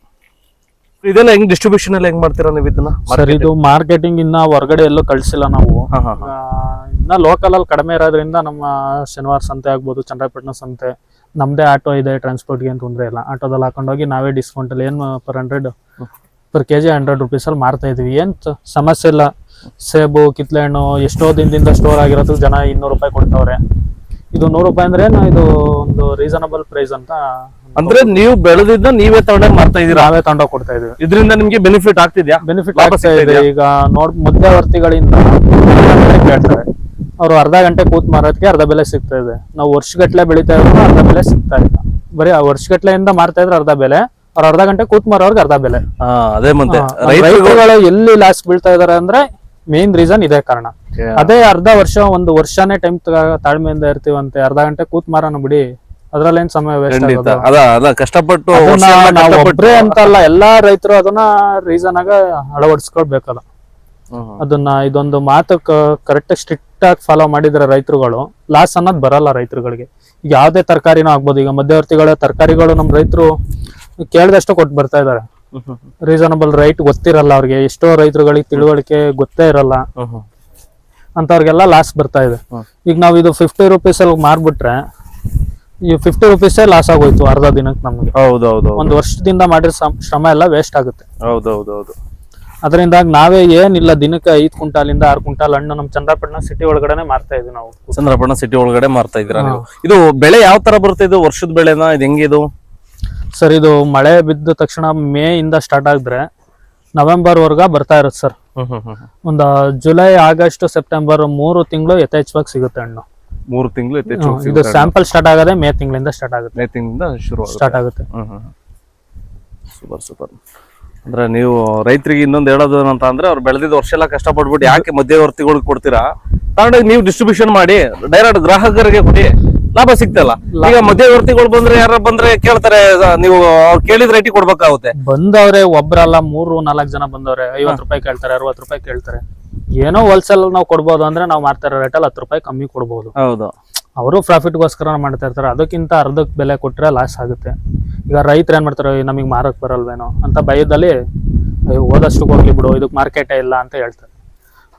ಇದೆಲ್ಲ ಹೆಂಗ್ ಡಿಸ್ಟ್ರಿಬ್ಯೂಷನ್ ಎಲ್ಲ ಹೆಂಗ್ ಮಾಡ್ತೀರಾ ನೀವು ಇದನ್ನ? ಸರ್ ಇದು ಮಾರ್ಕೆಟಿಂಗ್ ಇನ್ನ ಹೊರಗಡೆ ಎಲ್ಲೂ ಕಳ್ಸಿಲ್ಲ ನಾವು. ಇನ್ನ ಲೋಕಲ್ ಅಲ್ಲಿ ಕಡಿಮೆ ಇರೋದ್ರಿಂದ ನಮ್ಮ ಶನಿವಾರ ಸಂತೆ ಆಗ್ಬೋದು ಚಂದ್ರಪಟ್ಟಣ ಸಂತೆ. ನಮ್ದೇ ಆಟೋ ಇದೆ ಟ್ರಾನ್ಸ್ಪೋರ್ಟ್ಗೆ ಏನು ತೊಂದರೆ ಇಲ್ಲ. ಆಟೋದಲ್ಲಿ ಹಾಕೊಂಡೋಗಿ ನಾವೇ ಡಿಸ್ಕೌಂಟ್ ಅಲ್ಲಿ ಏನು per hundred per K G hundred rupees ಅಲ್ಲಿ ಮಾರ್ತಾ ಇದೀವಿ. ಏನು ಸಮಸ್ಯೆ ಇಲ್ಲ. ಸೇಬು ಕಿತ್ಲೆ ಹಣ್ಣು ಎಷ್ಟೋ ದಿನದಿಂದ ಸ್ಟೋರ್ ಆಗಿರೋದು ಜನ ಇನ್ನೂರು ರೂಪಾಯಿ ಕೊಡ್ತಾವ್ರೆ. ಇದು ನೂರು ರೂಪಾಯಿ ಅಂದ್ರೆ ಏನು? ಇದು ಒಂದು ರೀಸನಬಲ್ ಪ್ರೈಸ್ ಅಂತ ಅಂದ್ರೆ ನೀವು ಬೆಳೆದಿದ್ದ ನೀವೇ ತಗೊಂಡಾಗ ಮಾಡ್ತಾ ಇದೀರಾ ನಾವೇ ತಗೊಂಡೋಗಿ ಕೊಡ್ತಾ ಇದೀವಿ ಇದರಿಂದ ನಿಮ್ಗೆ ಬೆನಿಫಿಟ್ ಆಗ್ತಿದ್ಯಾ? ಬೆನಿಫಿಟ್ ಆಗ್ತಾ ಇದೆ. ಈಗ ನೋಡ್ ಮಧ್ಯವರ್ತಿಗಳಿಂದ ಕೇಳ್ತಾರೆ. ಅವ್ರು ಅರ್ಧ ಗಂಟೆ ಕೂತ್ ಮಾರೋದಕ್ಕೆ ಅರ್ಧ ಬೆಲೆ ಸಿಗ್ತಾ ಇದೆ. ನಾವು ವರ್ಷಗಟ್ಲೆ ಬೆಳಿತಾ ಇದ್ರು ಅರ್ಧ ಬೆಲೆ ಸಿಗ್ತಾ ಇಲ್ಲ. ಬರೀ ಆ ವರ್ಷಗಟ್ಲೆಯಿಂದ ಮಾರ್ತಾ ಇದ್ರೆ ಅರ್ಧ ಬೆಲೆ ಅವ್ರ ಅರ್ಧ ಗಂಟೆ ಕೂತ್ ಮಾರೋರ್ಗೆ ಅರ್ಧ ಬೆಲೆ. ಅದೇ ಮತ್ತೆ ರೈತರುಗಳು ಎಲ್ಲಿ ಲಾಸ್ ಬೀಳ್ತಾ ಇದಾರೆ ಅಂದ್ರೆ ಮೇನ್ ರೀಸನ್ ಇದೇ ಕಾರಣ. ಅದೇ ಅರ್ಧ ವರ್ಷ ಒಂದು ವರ್ಷನೇ ಟೈಮ್ ತಾಳ್ಮೆಯಿಂದ ಇರ್ತೀವಂತೆ ಅರ್ಧ ಗಂಟೆ ಕೂತ್ ಮಾರೋಣ ಬಿಡಿ. ಅದ್ರಲ್ಲೇನ್ ಸಮಯ ವೇಸ್ಟ್ ಖಂಡಿತ. ಆಗೋದು? ಅದ ಅದ ಕಷ್ಟಪಟ್ಟು ವರ್ಷ ಎಲ್ಲ ನಾವು ಕಷ್ಟಪಟ್ಟು- ಒಬ್ರೇ ಅಂತಲ್ಲ ಎಲ್ಲಾ ರೈತರು ಅದನ್ನ ರೀಸನ್ ಆಗ ಅಳವಡಿಸ್ಕೊಳ್ಬೇಕಲ್ಲ. ಅದನ್ನ ಇದೊಂದು ಮಾತು ಕರೆಕ್ಟ್ ಸ್ಟ್ರಿಕ್ಟ್ ಆಗಿ ಫಾಲೋ ಮಾಡಿದ್ರೆ ರೈತರುಗಳು. ಲಾಸ್ ಅನ್ನೋದು ಬರಲ್ಲ ರೈತರುಗಳಿಗೆ. ಈಗ ಯಾವ್ದೇ ತರಕಾರಿನೂ ಆಗ್ಬೋದು. ಈಗ ಮಧ್ಯವರ್ತಿಗಳ ತರಕಾರಿಗಳು ನಮ್ಮ ರೈತರು ಕೇಳ್ದಷ್ಟು ಕೊಟ್ಟು ಬರ್ತಾ ಇದಾರೆ. ರೀಸನಬಲ್ ರೈಟ್ ಗೊತ್ತಿರಲ್ಲ ಅವ್ರಿಗೆ. ಎಷ್ಟೋ ರೈತರುಗಳಿಗೆ ತಿಳುವಳಿಕೆ ಗೊತ್ತೇ ಇರಲ್ಲ. ಅಂತವ್ರಿಗೆಲ್ಲ ಲಾಸ್ ಬರ್ತಾ ಇದೆ. ಈಗ ನಾವು ಇದು ಫಿಫ್ಟಿ ರುಪೀಸ್ ಅಲ್ಲಿ ಮಾರ್ಬಿಟ್ರೆ ಈ ಫಿಫ್ಟಿ ರುಪೀಸೇ ಲಾಸ್ ಆಗೋಯ್ತು ಅರ್ಧ ದಿನಕ್ಕೆ ನಮ್ಗೆ. ಹೌದೌದು ಒಂದು ವರ್ಷದಿಂದ ಮಾಡಿರೋ ಶ್ರಮ- ಶ್ರಮ ಎಲ್ಲ ವೇಸ್ಟ್ ಆಗುತ್ತೆ. ಹೌದೌದೌದು. ಅದರಿಂದಾಗಿ ನಾವೇ ಏನಿಲ್ಲ ದಿನಕ್ಕೆ ಐದು ಕ್ವಿಂಟಾಲಿಂದ ಆರು ಕ್ವಿಂಟಾಲ್ ಹಣ್ಣು ನಮ್ಮ ಚಂದ್ರಪಟ್ಟಣ ಸಿಟಿ ಒಳಗಡೆ ಮಾರ್ತಾ ಇದೀವಿ ನಾವು. ಚಂದ್ರಪಟ್ಟಣ ಸಿಟಿ ಒಳಗಡೆ ಮಾರ್ತಾ ಇದ್ದೀರಾ ನೀವು? ಇದು ಬೆಳೆ ಯಾವ ತರ ಬರುತ್ತೆ ಇದು? ವರ್ಷದ ಬೆಳೆನಾ? ಇದು ಹೆಂಗಿದು? ಸರ್ ಇದು ಮಳೆ ಬಿದ್ದ ತಕ್ಷಣ ಮೇ ಇಂದ ಸ್ಟಾರ್ಟ್ ಆಗಿದ್ರೆ ನವೆಂಬರ್ ವರ್ಗ ಬರ್ತಾ ಇರುತ್ತೆ ಸರ್. ಒಂದು ಜುಲೈ ಆಗಸ್ಟ್ ಸೆಪ್ಟೆಂಬರ್ ಮೂರು ತಿಂಗಳು ಯಥೇಚ್ಛವಾಗಿ ಸಿಗುತ್ತೆ ಹಣ್ಣು. ಮೂರು ತಿಂಗಳು ಇದು ಸ್ಯಾಂಪಲ್ ಸ್ಟಾರ್ಟ್ ಆಗದೆ ಮೇ ತಿಂಗಳಿಂದ ಸ್ಟಾರ್ಟ್ ಆಗುತ್ತೆ. ಮೇ ತಿಂಗಳಿಂದ ಶುರು ಸ್ಟಾರ್ಟ್ ಆಗುತ್ತೆ. Super super. ಅಂದ್ರೆ ನೀವು ರೈತರಿಗೆ ಇನ್ನೊಂದು ಹೇಳೋದು ಅಂತ ಅಂದ್ರೆ ಅವ್ರು ಬೆಳೆದಿದ್ದ ವರ್ಷ ಎಲ್ಲ ಕಷ್ಟಪಟ್ಬಿಟ್ಟು ಯಾಕೆ ಮಧ್ಯವರ್ತಿಗಳಿಗೆ ಕೊಡ್ತೀರಾ? ತಗೊಂಡಾಗ ನೀವು ಡಿಸ್ಟ್ರಿಬ್ಯೂಷನ್ ಮಾಡಿ ಡೈರೆಕ್ಟ್ ಗ್ರಾಹಕರಿಗೆ ಕೊಡಿ ಲಾಭ ಸಿಗ್ತಲ್ಲ ಈಗ ಮಧ್ಯವರ್ತಿಗಳು ಬಂದ್ರೆ ಯಾರ ಬಂದ್ರೆ ಕೇಳ್ತಾರೆ ನೀವು ಅವ್ರು ಕೇಳಿದ ರೇಟಿಗೆ ಕೊಡ್ಬೇಕಾಗುತ್ತೆ. ಬಂದವ್ರೆ ಒಬ್ರಲ್ಲ ಮೂರು ನಾಲ್ಕು ಜನ ಬಂದವ್ರೆ ಐವತ್ತು ರೂಪಾಯಿ ಕೇಳ್ತಾರೆ ಅರವತ್ತು ರೂಪಾಯಿ ಕೇಳ್ತಾರೆ. ಏನೋ ಹೋಲ್ಸೇಲ್ ನಾವು ಕೊಡ್ಬೋದು ಅಂದ್ರೆ ನಾವು ಮಾರ್ತಾ ಇರೋ ರೇಟಲ್ಲಿ ಹತ್ತು ರೂಪಾಯಿ ಕಮ್ಮಿ ಕೊಡ್ಬೋದು. ಹೌದು. ಅವರು ಪ್ರಾಫಿಟ್ಗೋಸ್ಕರ ಮಾಡ್ತಾ ಇರ್ತಾರೆ. ಅದಕ್ಕಿಂತ ಅರ್ಧಕ್ಕೆ ಬೆಲೆ ಕೊಟ್ಟರೆ ಲಾಸ್ ಆಗುತ್ತೆ. ಈಗ ರೈತರು ಏನು ಮಾಡ್ತಾರೆ ನಮಗೆ ಮಾರಕ್ಕೆ ಬರಲ್ವೇನೋ ಅಂತ ಭಯದಲ್ಲಿ ಹೋದಷ್ಟು ಹೋಗ್ಲಿ ಬಿಡು ಇದಕ್ಕೆ ಮಾರ್ಕೆಟೇ ಇಲ್ಲ ಅಂತ ಹೇಳ್ತಾರೆ.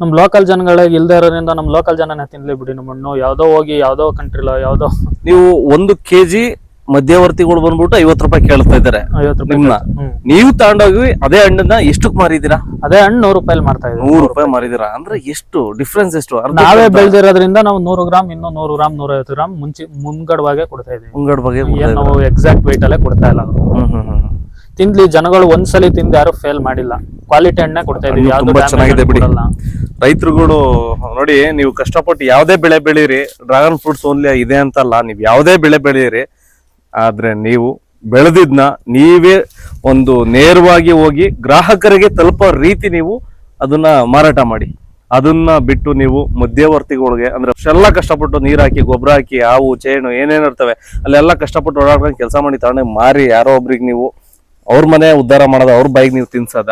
ನಮ್ಮ ಲೋಕಲ್ ಜನಗಳಿಗೆ ಇಲ್ಲದೇ ಇರೋದ್ರಿಂದ ನಮ್ಮ ಲೋಕಲ್ ಜನನೇ ತಿನ್ಲಿ ಬಿಡಿ ನಮ್ಮ ಹಣ್ಣು ಯಾವುದೋ ಹೋಗಿ, ಯಾವುದೋ ಕಂಟ್ರಿಲೋ ಯಾವುದೋ ನೀವು ಒಂದು ಕೆಜಿ ಮಧ್ಯವರ್ತಿಗಳು ಬಂದ್ಬಿಟ್ಟು ಐವತ್ತು ರೂಪಾಯಿ ಕೇಳ್ತಾ ಐವತ್ತು ನಿಮ್ನ. ಹ್ಮ್. ನೀವು ತಗೊಂಡೋಗಿ ಅದೇ ಹಣ್ಣನ್ನ ಎಷ್ಟಕ್ ಮಾರಿದೀರಾ? ಅದೇ ಹಣ್ಣು ನೂರು ರೂಪಾಯಿ ಮಾರ್ತಾ ಇದ್ದೀವಿ. ನೂರು ರೂಪಾಯಿ ಮಾರಿದೀರಾ? ಅಂದ್ರೆ ಎಷ್ಟು ಡಿಫ್ರೆನ್ಸ್ ಎಷ್ಟು? ನಾವೇ ಬೆಳೆದಿರೋದ್ರಿಂದ ನಾವು ನೂರು ಗ್ರಾಮ್ ಇನ್ನೂ ನೂರು ಗ್ರಾಮ್ ನೂರೈವತ್ತು ಗ್ರಾಮ್ ಮುಂಚೆ ಮುಂಗಡವಾಗೆ ಕೊಡ್ತಾ ಇದೀವಿ ಮುಂಗಡವಾಗಿ ನಾವು ಎಕ್ಸಾಕ್ಟ್ ವೇಟ್ ಅಲ್ಲೇ ಕೊಡ್ತಾ ಇಲ್ಲ ತಿಂದ್ಲಿ ಜನಗಳು ಒಂದ್ಸಲಿ ತಿಂದು ಯಾರು ಫೇಲ್ ಮಾಡಿಲ್ಲ. ಕ್ವಾಲಿಟಿ ಹಣ್ಣೆ ಕೊಡ್ತಾ ಇದೀವಿ ತುಂಬಾ ಚೆನ್ನಾಗಿದೆ ಬಿಡಿ. ರೈತರುಗಳು ನೋಡಿ ನೀವು ಕಷ್ಟಪಟ್ಟು ಯಾವ್ದೇ ಬೆಳೆ ಬೆಳೀರಿ. ಡ್ರಾಗನ್ ಫ್ರೂಟ್ಸ್ ಓನ್ಲಿ ಇದೆ ಅಂತಲ್ಲ ನೀವು ಯಾವ್ದೇ ಬೆಳೆ ಬೆಳೀರಿ. ಆದ್ರೆ ನೀವು ಬೆಳೆದಿದ್ನ ನೀವೇ ಒಂದು ನೇರವಾಗಿ ಹೋಗಿ ಗ್ರಾಹಕರಿಗೆ ತಲುಪೋ ರೀತಿ ನೀವು ಅದನ್ನ ಮಾರಾಟ ಮಾಡಿ. ಅದನ್ನ ಬಿಟ್ಟು ನೀವು ಮಧ್ಯವರ್ತಿಗಳಿಗೆ ಅಂದ್ರೆ ಅಷ್ಟೆಲ್ಲ ಕಷ್ಟಪಟ್ಟು ನೀರ್ ಹಾಕಿ ಗೊಬ್ಬರ ಹಾಕಿ ಹಾವು, ಚೇಣು ಏನೇನು ಇರ್ತವೆ, ಅಲ್ಲೆಲ್ಲ ಕಷ್ಟಪಟ್ಟು ಓಡಾಡ್ಕೊಂಡು ಕೆಲಸ ಮಾಡಿ ತಗೊಂಡು ಮಾರಿ ಯಾರೋ ಒಬ್ರಿಗೆ ನೀವು ಅವ್ರ ಮನೆ ಉದ್ಧಾರ ಮಾಡೋದು, ಅವ್ರ ಬಾಯಿಗೆ ನೀವು ತಿನ್ಸದ?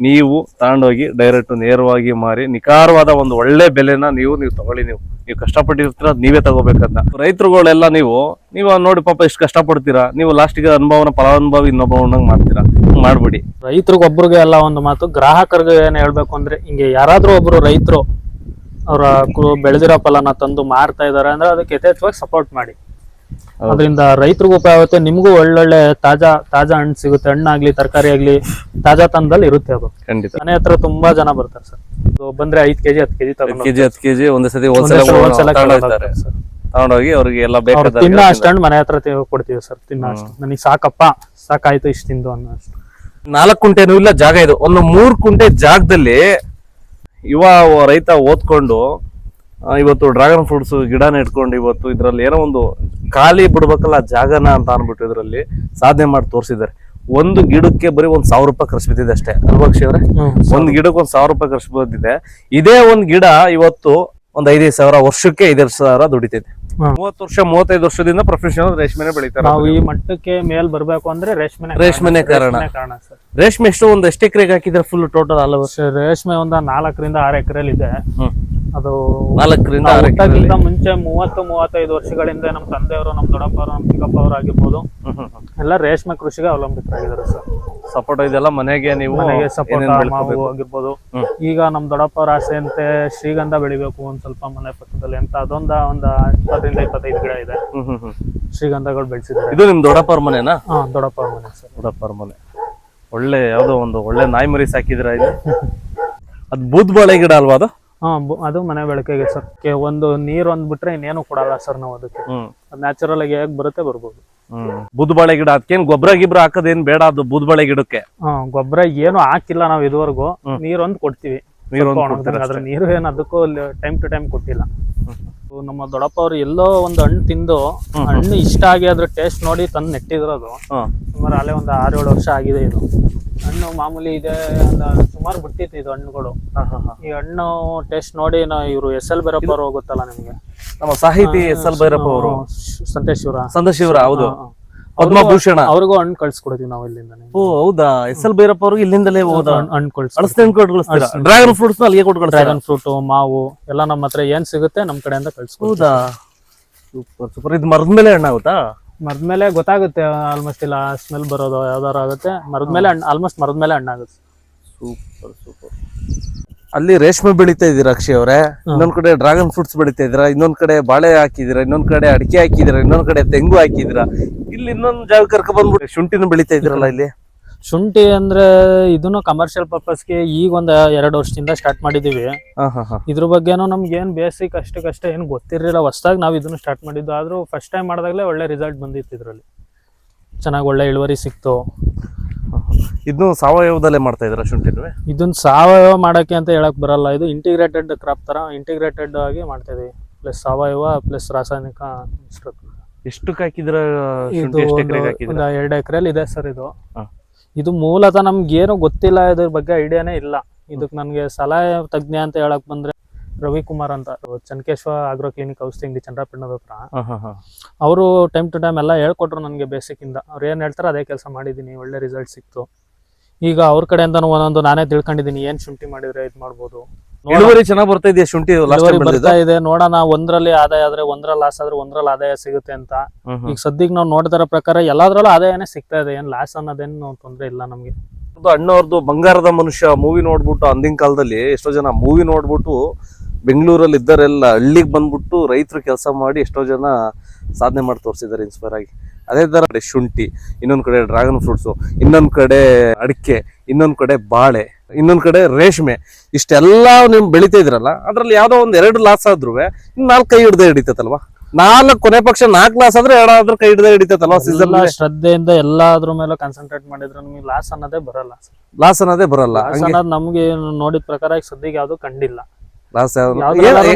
ನೀವು ತಗೊಂಡೋಗಿ ಡೈರೆಕ್ಟ್ ನೇರವಾಗಿ ಮಾರಿ ನಿಖಾರವಾದ ಒಂದು ಒಳ್ಳೆ ಬೆಲೆನ ನೀವು ನೀವು ತಗೊಳ್ಳಿ ನೀವು. ನೀವು ಕಷ್ಟಪಟ್ಟಿರ್ತೀರ, ನೀವೇ ತಗೋಬೇಕಂತ ರೈತರುಗಳೆಲ್ಲ ನೀವು ನೀವು ನೋಡಿ ಪಾಪ ಎಷ್ಟು ಕಷ್ಟಪಡ್ತೀರಾ? ನೀವು ಲಾಸ್ಟಿಗೆ ಅನುಭವನ ಫಲಾನುಭವಿ ಇನ್ನೊಬ್ಬ ಮಾಡ್ತೀರಾ? ಹಂಗ್ ಮಾಡ್ಬಿಡಿ. ರೈತರಿಗೆ ಒಬ್ರಿಗೆ ಎಲ್ಲ ಒಂದು ಮಾತು, ಗ್ರಾಹಕರಿಗೆ ಏನು ಹೇಳ್ಬೇಕು ಅಂದ್ರೆ, ಹಿಂಗೆ ಯಾರಾದ್ರೂ ಒಬ್ರು ರೈತರು, ಅವರ ಬೆಳೆದಿರೋ ಫಲನ ತಂದು ಮಾರ್ತಾ ಇದ್ದಾರೆ ಅಂದ್ರೆ ಅದಕ್ಕೆ ಯಥೇಚ್ಛವಾಗಿ ಸಪೋರ್ಟ್ ಮಾಡಿ. ಅದರಿಂದ ರೈತರಿಗೂ ಉಪಯೋಗ ಆಗುತ್ತೆ ನಿಮಗೂ ಒಳ್ಳೊಳ್ಳೆ ತಾಜಾ ತಾಜಾ ಹಣ್ಣು ಸಿಗುತ್ತೆ ಹಣ್ಣಾಗ್ಲಿ ತರಕಾರಿ ಆಗ್ಲಿ ತಾಜಾ ತಂದಲ್ಲಿ ಇರುತ್ತೆ ಅದು. ಖಂಡಿತ. ಮನೆ ಹತ್ರ ತುಂಬಾ ಜನ ಬರ್ತಾರೆ ಸರ್. ಇದು ಬಂದ್ರೆ ಐದ್ ಕೆಜಿ ಹತ್ತು ಕೆಜಿ ತಗೊಂಡು ಕೆಜಿ ಹತ್ತು ಕೆಜಿ ಒಂದೇ ಸತಿ ಹೋಲ್ಸೇಲ್ ತಗೊಂಡೋಗ್ತಾರೆ ಸರ್. ತಗೊಂಡೋಗಿ ಅವ್ರಿಗೆ ಎಲ್ಲ ಅವ್ರು ಬೇಕಾದ ತಿನ್ನೋ ಅಷ್ಟು ಹಣ್ಣು ಮನೆ ಹತ್ರ ತಿ- ಕೊಡ್ತೀವಿ ಸರ್ ತಿನ್ನೋ ಅಷ್ಟು ನನಗೆ ಸಾಕಪ್ಪ ಸಾಕಾಯ್ತು ಇಷ್ಟು ತಿಂದು ಅನ್ನೋ ಅಷ್ಟು. ನಾಲ್ಕು ಕುಂಟೆನೂ ಇಲ್ಲ ಜಾಗ ಇದು. ಒಂದು ಮೂರ್ ಕುಂಟೆ ಜಾಗದಲ್ಲಿ ಯುವ ರೈತ ಓದ್ಕೊಂಡು ಆ, ಇವತ್ತು ಡ್ರಾಗನ್ ಫ್ರೂಟ್ಸ್ ಗಿಡನ ಇಟ್ಕೊಂಡು ಇವತ್ತು ಇದ್ರಲ್ಲಿ ಏನೋ ಒಂದು ಖಾಲಿ ಬಿಡ್ಬೇಕಲ್ಲ ಜಾಗನ ಅಂತ ಅನ್ಬಿಟ್ಟು ಇದರಲ್ಲಿ ಸಾಧನೆ ಮಾಡಿ ತೋರಿಸಿದ್ದಾರೆ. ಒಂದು ಗಿಡಕ್ಕೆ ಬರೀ ಒಂದ್ ಸಾವಿರ ರೂಪಾಯಿ ಖರ್ಚು ಬಿದ್ದಿದೆ ಅಷ್ಟೇ. ಅಲ್ವಾ ಒಂದು ಒಂದ್ ಗಿಡಕ್ಕೆ ಒಂದ್ ಸಾವಿರ ರೂಪಾಯಿ ಖರ್ಚು ಬಂದಿದೆ ಇದೇ ಒಂದ್ ಗಿಡ ಇವತ್ತು ಒಂದ್ ಐದೈದು ಸಾವಿರ ವರ್ಷಕ್ಕೆ ಐದೈದು ಸಾವಿರ ದುಡಿತೈತೆ. ಮೂವತ್ತು ವರ್ಷ ಮೂವತ್ತೈದು ವರ್ಷದಿಂದ ಪ್ರೊಫೆಷನಲ್ ರೇಷ್ಮೆನೆ ಬೆಳಿತಾರೆ ನಾವು ಈ ಮಟ್ಟಕ್ಕೆ ಮೇಲ್ ಬರ್ಬೇಕು ಅಂದ್ರೆ ರೇಷ್ಮೆನೆ ರೇಷ್ಮೆನೇ ಕಾರಣ. ಕಾರಣ ಸರ್. ರೇಷ್ಮೆ ಎಷ್ಟು ಒಂದ್ ಎಷ್ಟು ಎಕರೆಗೆ ಹಾಕಿದ್ರೆ ಫುಲ್ ಟೋಟಲ್ ಅಲ್ಲ ಸರ್, ರೇಷ್ಮೆ ಒಂದ ನಾಲ್ಕರಿಂದ ಆರು ಎಕರೆಲಿ ಇದೆ ಅದು ನಾಲ್ಕರಿಂದ ಆರು ಎಕರೆ ಮುಂಚೆ ಮೂವತ್ತು ಮೂವತ್ತೈದು ವರ್ಷಗಳಿಂದ ನಮ್ಮ ತಂದೆಯವರು ನಮ್ಮ ದೊಡ್ಡಪ್ಪ ನಮ್ಮ ಚಿಕ್ಕಪ್ಪ ಅವರು ಆಗಿರ್ಬೋದು. ಎಲ್ಲ ರೇಷ್ಮೆ ಕೃಷಿಗೆ ಅವಲಂಬಿತರಾಗಿದ್ದಾರೆ ಸರ್. ಸಪೋರ್ಟ್ ಇದೆಲ್ಲ ಮನೆಗೆ ನೀವು ಮನೆಗೆ ಸಪೋರ್ಟ್ ಏನೇನ್ ಮಾವು ಆಗಿರ್ಬೋದು. ಈಗ ನಮ್ಮ ದೊಡ್ಡಪ್ಪವ್ರ ಆಸೆಯಂತೆ ಶ್ರೀಗಂಧ ಬೆಳಿಬೇಕು ಒಂದ್ ಸ್ವಲ್ಪ ಮನೆ ಪಕ್ಕದಲ್ಲಿ ಅಂತ ಅದೊಂದ ಒಂದ್ ಇಪ್ಪತ್ತರಿಂದ ಇಪ್ಪತ್ತೈದು ಗಿಡ ಇದೆ. ಹ್ಮ್ ಹ್ಮ್ ಹ್ಮ್. ಶ್ರೀಗಂಧಗಳು ಬೆಳೆಸಿದ್ದಾರೆ. ಇದು ನಿಮ್ ದೊಡ್ಡಪ್ಪರ ಮನೆನಾ? ದೊಡ್ಡಪ್ಪರ ದೊಡ್ಡಪ್ಪವ್ರ ಮನೆ ಸರ್. ದೊಡ್ಡಪ್ಪರ ಮನೆ. ಒಳ್ಳೆ ಯಾವುದೋ ಒಂದು ಒಳ್ಳೆ ನಾಯಿ ಮರಿ ಸಾಕಿದ್ರ ಇದು ಅದ್ ಬೂದ್ ಬಾಳೆ ಗಿಡ ಅಲ್ವಾ ಅದು? ಹಾ ಬು- ಅದು ಮನೆ ಬೆಳಕಿಗೆ ಸರ್. ಕೆ- ಒಂದು ನೀರ್ ಒಂದ್ ಬಿಟ್ರೆ ಇನ್ನೇನು ಕೊಡಲ್ಲ ಸರ್ ನಾವು ಅದಕ್ಕೆ. ಹ್ಮ್. ಅದು ನ್ಯಾಚುರಲ್ ಆಗಿ ಹೇಗ್ ಬರುತ್ತೆ ಬರ್ಬೋದು. ಹ್ಮ್. ಬೂದ್ ಬಾಳೆ ಗಿಡ ಅದಕ್ಕೇನ್ ಗೊಬ್ಬರ ಗಿಬ್ರ ಹಾಕೋದೇನ್ ಬೇಡ ಅದು ಬೂದ್ ಬಾಳೆ ಗಿಡಕ್ಕೆ? ಹಾ ಗೊಬ್ಬರ ಏನು ಹಾಕಿಲ್ಲ ನಾವು ಇದುವರೆಗೂ. ನೀರೊಂದು ಕೊಡ್ತೀವಿ. ನೀರೊಂದ್ ಸ್ವಲ್ಪ ಒಣಗ್ದಂಗೆ. ಅದ್ರ ನೀರು ಏನು ಅದಕ್ಕೂ ಟೈಮ್ ಟು ಟೈಮ್ ಕೊಟ್ಟಿಲ್ಲ. ನಮ್ಮ ದೊಡ್ಡಪ್ಪ ಅವ್ರು ಎಲ್ಲೋ ಒಂದು ಹಣ್ಣು ತಿಂದು ಹಣ್ಣು ಇಷ್ಟ ಆಗಿ ಅದ್ರ ಟೇಸ್ಟ್ ನೋಡಿ ತಂದು ನೆಟ್ಟಿದ್ರದು ಸುಮಾರು ಅಲ್ಲೇ ಒಂದು ಆರು ಏಳು ವರ್ಷ ಆಗಿದೆ ಇದು. ಹಣ್ಣು ಮಾಮೂಲಿ ಇದೆ ಸುಮಾರು ಬಿಡ್ತಿತ್ತು ಇದು ಹಣ್ಣುಗಳು. ಈ ಹಣ್ಣು ಟೇಸ್ಟ್ ನೋಡಿ ನಾ ಇವರು ಎಸ್ ಎಲ್ ಭೈರಪ್ಪ ಅವ್ರು ಗೊತ್ತಲ್ಲ ನಿಮ್ಗೆ? ನಮ್ಮ ಸಾಹಿತಿ ಎಸ್ ಎಲ್ ಭೈರಪ್ಪ ಅವರು. ಸಂತೇಶ್ವರ ಸಂತಶಿವರ ಹೌದು. ಹಾ. ಪದ್ಮಭೂಷಣ ಅವ್ರಿಗೂ ಹಣ್ಣು ಕಳ್ಸಿಕೊಡ್ತೀವಿ ನಾವು ಇಲ್ಲಿಂದ ಓ ಹೌದಾ? ಎಸ್ ಎಲ್ ಭೈರಪ್ಪ ಅವ್ರಿಗೆ ಇಲ್ಲಿಂದಲೇ ಹೋದ ಹಣ್ಣು ಕಳ್ಸಿ ಡ್ರ್ಯಾಗನ್ ಫ್ರೂಟ್ಸ್ ಅಲ್ಲಿಗೆ ಡ್ರಾಗನ್ ಡ್ರ್ಯಾಗನ್ ಫ್ರೂಟ್ ಮಾವು ಎಲ್ಲ ನಮ್ಮ ಹತ್ರ ಏನ್ ಸಿಗುತ್ತೆ ನಮ್ ಕಡೆಯಿಂದ ಕಳ್ಸ್ಕೊಡ್ತೀವಿ. ಹೌದಾ? Super super. ಇದು ಮರದ ಮೇಲೆ ಹಣ್ಣಾಗುತ್ತಾ ಮರದ ಮೇಲೆ ಗೊತ್ತಾಗುತ್ತೆ ಆಲ್ಮೋಸ್ಟ್ ಇಲ್ಲ ಸ್ಮೆಲ್ ಬರೋದು ಯಾವ್ದಾರು ಆಗುತ್ತೆ. ಮರದ ಮೇಲೆ ಹಣ್ಣು ಆಲ್ಮೋಸ್ಟ್ ಮರದ ಮೇಲೆ ಹಣ್ಣಾಗುತ್ತೆ ಸೂಪರ್ ಸೂಪರ್. ಅಲ್ಲಿ ರೇಷ್ಮೆ ಬೆಳಿತಾ ಇದೀರ ಅಕ್ಷಯ್ ಅವರೇ? ಇನ್ನೊಂದ್ ಕಡೆ ಡ್ರಾಗನ್ ಫ್ರೂಟ್ಸ್ ಬೆಳಿತಾ ಇದೀರಾ ಇನ್ನೊಂದ್ ಕಡೆ ಬಾಳೆ ಹಾಕಿದಿರಾ ಇನ್ನೊಂದ್ ಕಡೆ ಅಡಿಕೆ ಹಾಕಿದಿರಾ ಇನ್ನೊಂದ್ ಕಡೆ ತೆಂಗು ಹಾಕಿದಿರಾ ಇಲ್ಲಿ ಇನ್ನೊಂದ್ ಜಾಗ ಕರ್ಕ ಬಂದ್ಬಿಟ್ಟು ಶುಂಠಿನ ಬೆಳಿತಾ ಇದ್ರಲ್ಲ ಇಲ್ಲಿ? ಶುಂಠಿ ಅಂದ್ರೆ ಇದನ್ನು ಕಮರ್ಷಿಯಲ್ ಪರ್ಪಸ್ಗೆ ಈಗ ಒಂದ್ ಎರಡು ವರ್ಷದಿಂದ ಸ್ಟಾರ್ಟ್ ಮಾಡಿದೀವಿ. ಇದ್ರ ಬಗ್ಗೆನೂ ನಮ್ಗೆ ಏನ್ ಬೇಸಿಕ್ ಅಷ್ಟಕ್ಕಷ್ಟೇ ಏನ್ ಗೊತ್ತಿರಲಿಲ್ಲ. ಹೊಸದಾಗ ನಾವ್ ಇದನ್ನು ಸ್ಟಾರ್ಟ್ ಮಾಡಿದ್ದು. ಆದ್ರೂ ಫಸ್ಟ್ ಟೈಮ್ ಮಾಡಿದಾಗಲೇ ಒಳ್ಳೆ ರಿಸಲ್ಟ್ ಬಂದಿತ್ತು ಇದ್ರಲ್ಲಿ. ಚೆನ್ನಾಗಿ ಒಳ್ಳೆ ಇಳುವರಿ ಸಿಕ್ತು. <laughs> ಇದನ್ನು ಸಾವಯವದಲ್ಲೇ ಮಾಡ್ತಾ ಇದ್ರ ಶುಂಠಿನೂ ಇದನ್ನ ಸಾವಯವ ಮಾಡಕ್ಕೆ ಅಂತ ಹೇಳಕ್ ಬರಲ್ಲ. ಇದು ಇಂಟಿಗ್ರೇಟೆಡ್ ಕ್ರಾಪ್ ತರ ಇಂಟಿಗ್ರೇಟೆಡ್ ಆಗಿ ಮಾಡ್ತಾ ಇದೀವಿ. ಪ್ಲಸ್ ಸಾವಯವ ಪ್ಲಸ್ ರಾಸಾಯನಿಕ. ಎಷ್ಟು ಇದು ಹಾಕಿದ್ರ ಒಂದು ಎರಡು ಎಕರೆಲಿ ಇದೆ ಸರ್ ಇದು. ಇದು ಮೂಲತಃ ನಮ್ಗೆ ಏನು ಗೊತ್ತಿಲ್ಲ ಇದ್ರ ಬಗ್ಗೆ ಐಡಿಯಾನೇ ಇಲ್ಲ. ಇದಕ್ಕೆ ನನಗೆ ಸಲಹೆ ತಜ್ಞ ಅಂತ ಹೇಳಕ್ ಬಂದ್ರೆ ರವಿಕುಮಾರ್ ಅಂತ ಚನ್ಕೇಶ್ವ ಆಗ್ರೋ ಕ್ಲಿನಿಕ್ ಔಷಧಿ ಅಂಗಡಿ ಚಂದ್ರಪಟ್ಟಣದ ಹತ್ರ. ಅವರು ಟೈಮ್ ಟು ಟೈಮ್ ಎಲ್ಲ ಹೇಳ್ಕೊಟ್ರು ನನಗೆ ಬೇಸಿಕ್ ಇಂದ. ಅವ್ರು ಏನು ಹೇಳ್ತಾರೆ ಅದೇ ಕೆಲಸ ಮಾಡಿದ್ದೀನಿ ಒಳ್ಳೆ ರಿಸಲ್ಟ್ ಸಿಕ್ತು. ಈಗ ಅವ್ರ ಕಡೆಯಿಂದ ಒಂದೊಂದು ನಾನೇ ತಿಳ್ಕೊಂಡಿದ್ದೀನಿ ಏನು ಶುಂಠಿ ಮಾಡಿದ್ರೆ ಇದು ಮಾಡ್ಬೋದು. ನೋಡೋಣ. ಇಳುವರಿ ಚೆನ್ನಾಗಿ ಬರ್ತಾ ಇದೆಯಾ ಶುಂಠಿ ಇಳುವರಿ ಬರ್ತಾ ಇದೆ ನೋಡೋಣ ಒಂದ್ರಲ್ಲಿ ಆದಾಯ ಆದ್ರೆ ಒಂದ್ರಲ್ಲಿ ಲಾಸ್ ಆದ್ರೆ ಒಂದ್ರಲ್ಲಿ ಆದಾಯ ಸಿಗುತ್ತೆ ಅಂತ. ಈಗ ಸದ್ಯಕ್ಕೆ ನಾವು ನೋಡಿದ್ರ ಪ್ರಕಾರ ಎಲ್ಲಾದ್ರಲ್ಲೂ ಆದಾಯನೇ ಸಿಗ್ತಾ ಇದೆ ಏನ್ ಲಾಸ್ ಅನ್ನೋದೇನು ತೊಂದ್ರೆ ಇಲ್ಲ ನಮ್ಗೆ. ಅಣ್ಣವ್ರದ್ದು ಬಂಗಾರದ ಮನುಷ್ಯ ಮೂವಿ ನೋಡ್ಬಿಟ್ಟು ಅಂದಿನ ಕಾಲದಲ್ಲಿ ಎಷ್ಟೋ ಜನ ಮೂವಿ ನೋಡ್ಬಿಟ್ಟು ಬೆಂಗಳೂರಲ್ಲಿ ಇದ್ದರೆಲ್ಲ ಹಳ್ಳಿಗೆ ಬಂದ್ಬಿಟ್ಟು ರೈತರು ಕೆಲಸ ಮಾಡಿ ಎಷ್ಟೋ ಜನ ಸಾಧನೆ ಮಾಡಿ ತೋರಿಸಿದ್ದಾರೆ ಇನ್ಸ್ಪೈರ್ ಆಗಿ. ಅದೇ ತರ ಕಡೆ ಶುಂಠಿ ಇನ್ನೊಂದು ಕಡೆ ಡ್ರ್ಯಾಗನ್ ಫ್ರೂಟ್ಸು ಇನ್ನೊಂದು ಕಡೆ ಅಡಿಕೆ ಇನ್ನೊಂದು ಕಡೆ ಬಾಳೆ ಇನ್ನೊಂದು ಕಡೆ ರೇಷ್ಮೆ. ಇಷ್ಟೆಲ್ಲ ನೀವು ಬೆಳೀತಾ ಇದ್ರಲ್ಲ ಅದ್ರಲ್ಲಿ ಯಾವ್ದೋ ಒಂದ್ ಎರಡು ಲಾಸ್ ಆದ್ರೂ ನಾಲ್ಕು ಕೈ ಹಿಡ್ದೆ ಹಿಡಿತೈತಲ್ವಾ? ನಾಲ್ಕು ಕೊನೆ ಪಕ್ಷ ನಾಲ್ಕು ಲಾಸ್ ಆದ್ರೆ ಎರಡಾದ್ರೂ ಕೈ ಹಿಡ್ದೆ ಹಿಡಿತೈತಲ್ವಾ ಸೀಸನ್ ಶ್ರದ್ಧೆಯಿಂದ ಎಲ್ಲಾದ್ರ ಮೇಲೆ ಕಾನ್ಸಂಟ್ರೇಟ್ ಮಾಡಿದ್ರೆ ನಿಮಗೆ ಲಾಸ್ ಅನ್ನೋದೇ ಬರಲ್ಲ. ಲಾಸ್ ಅನ್ನೋದೇ ಬರಲ್ಲ. ನಮ್ಗೆ ನೋಡಿದ ಪ್ರಕಾರ ಸದ್ಯಕ್ಕೆ ಯಾವುದು ಕಂಡಿಲ್ಲ. ಲಾಸ್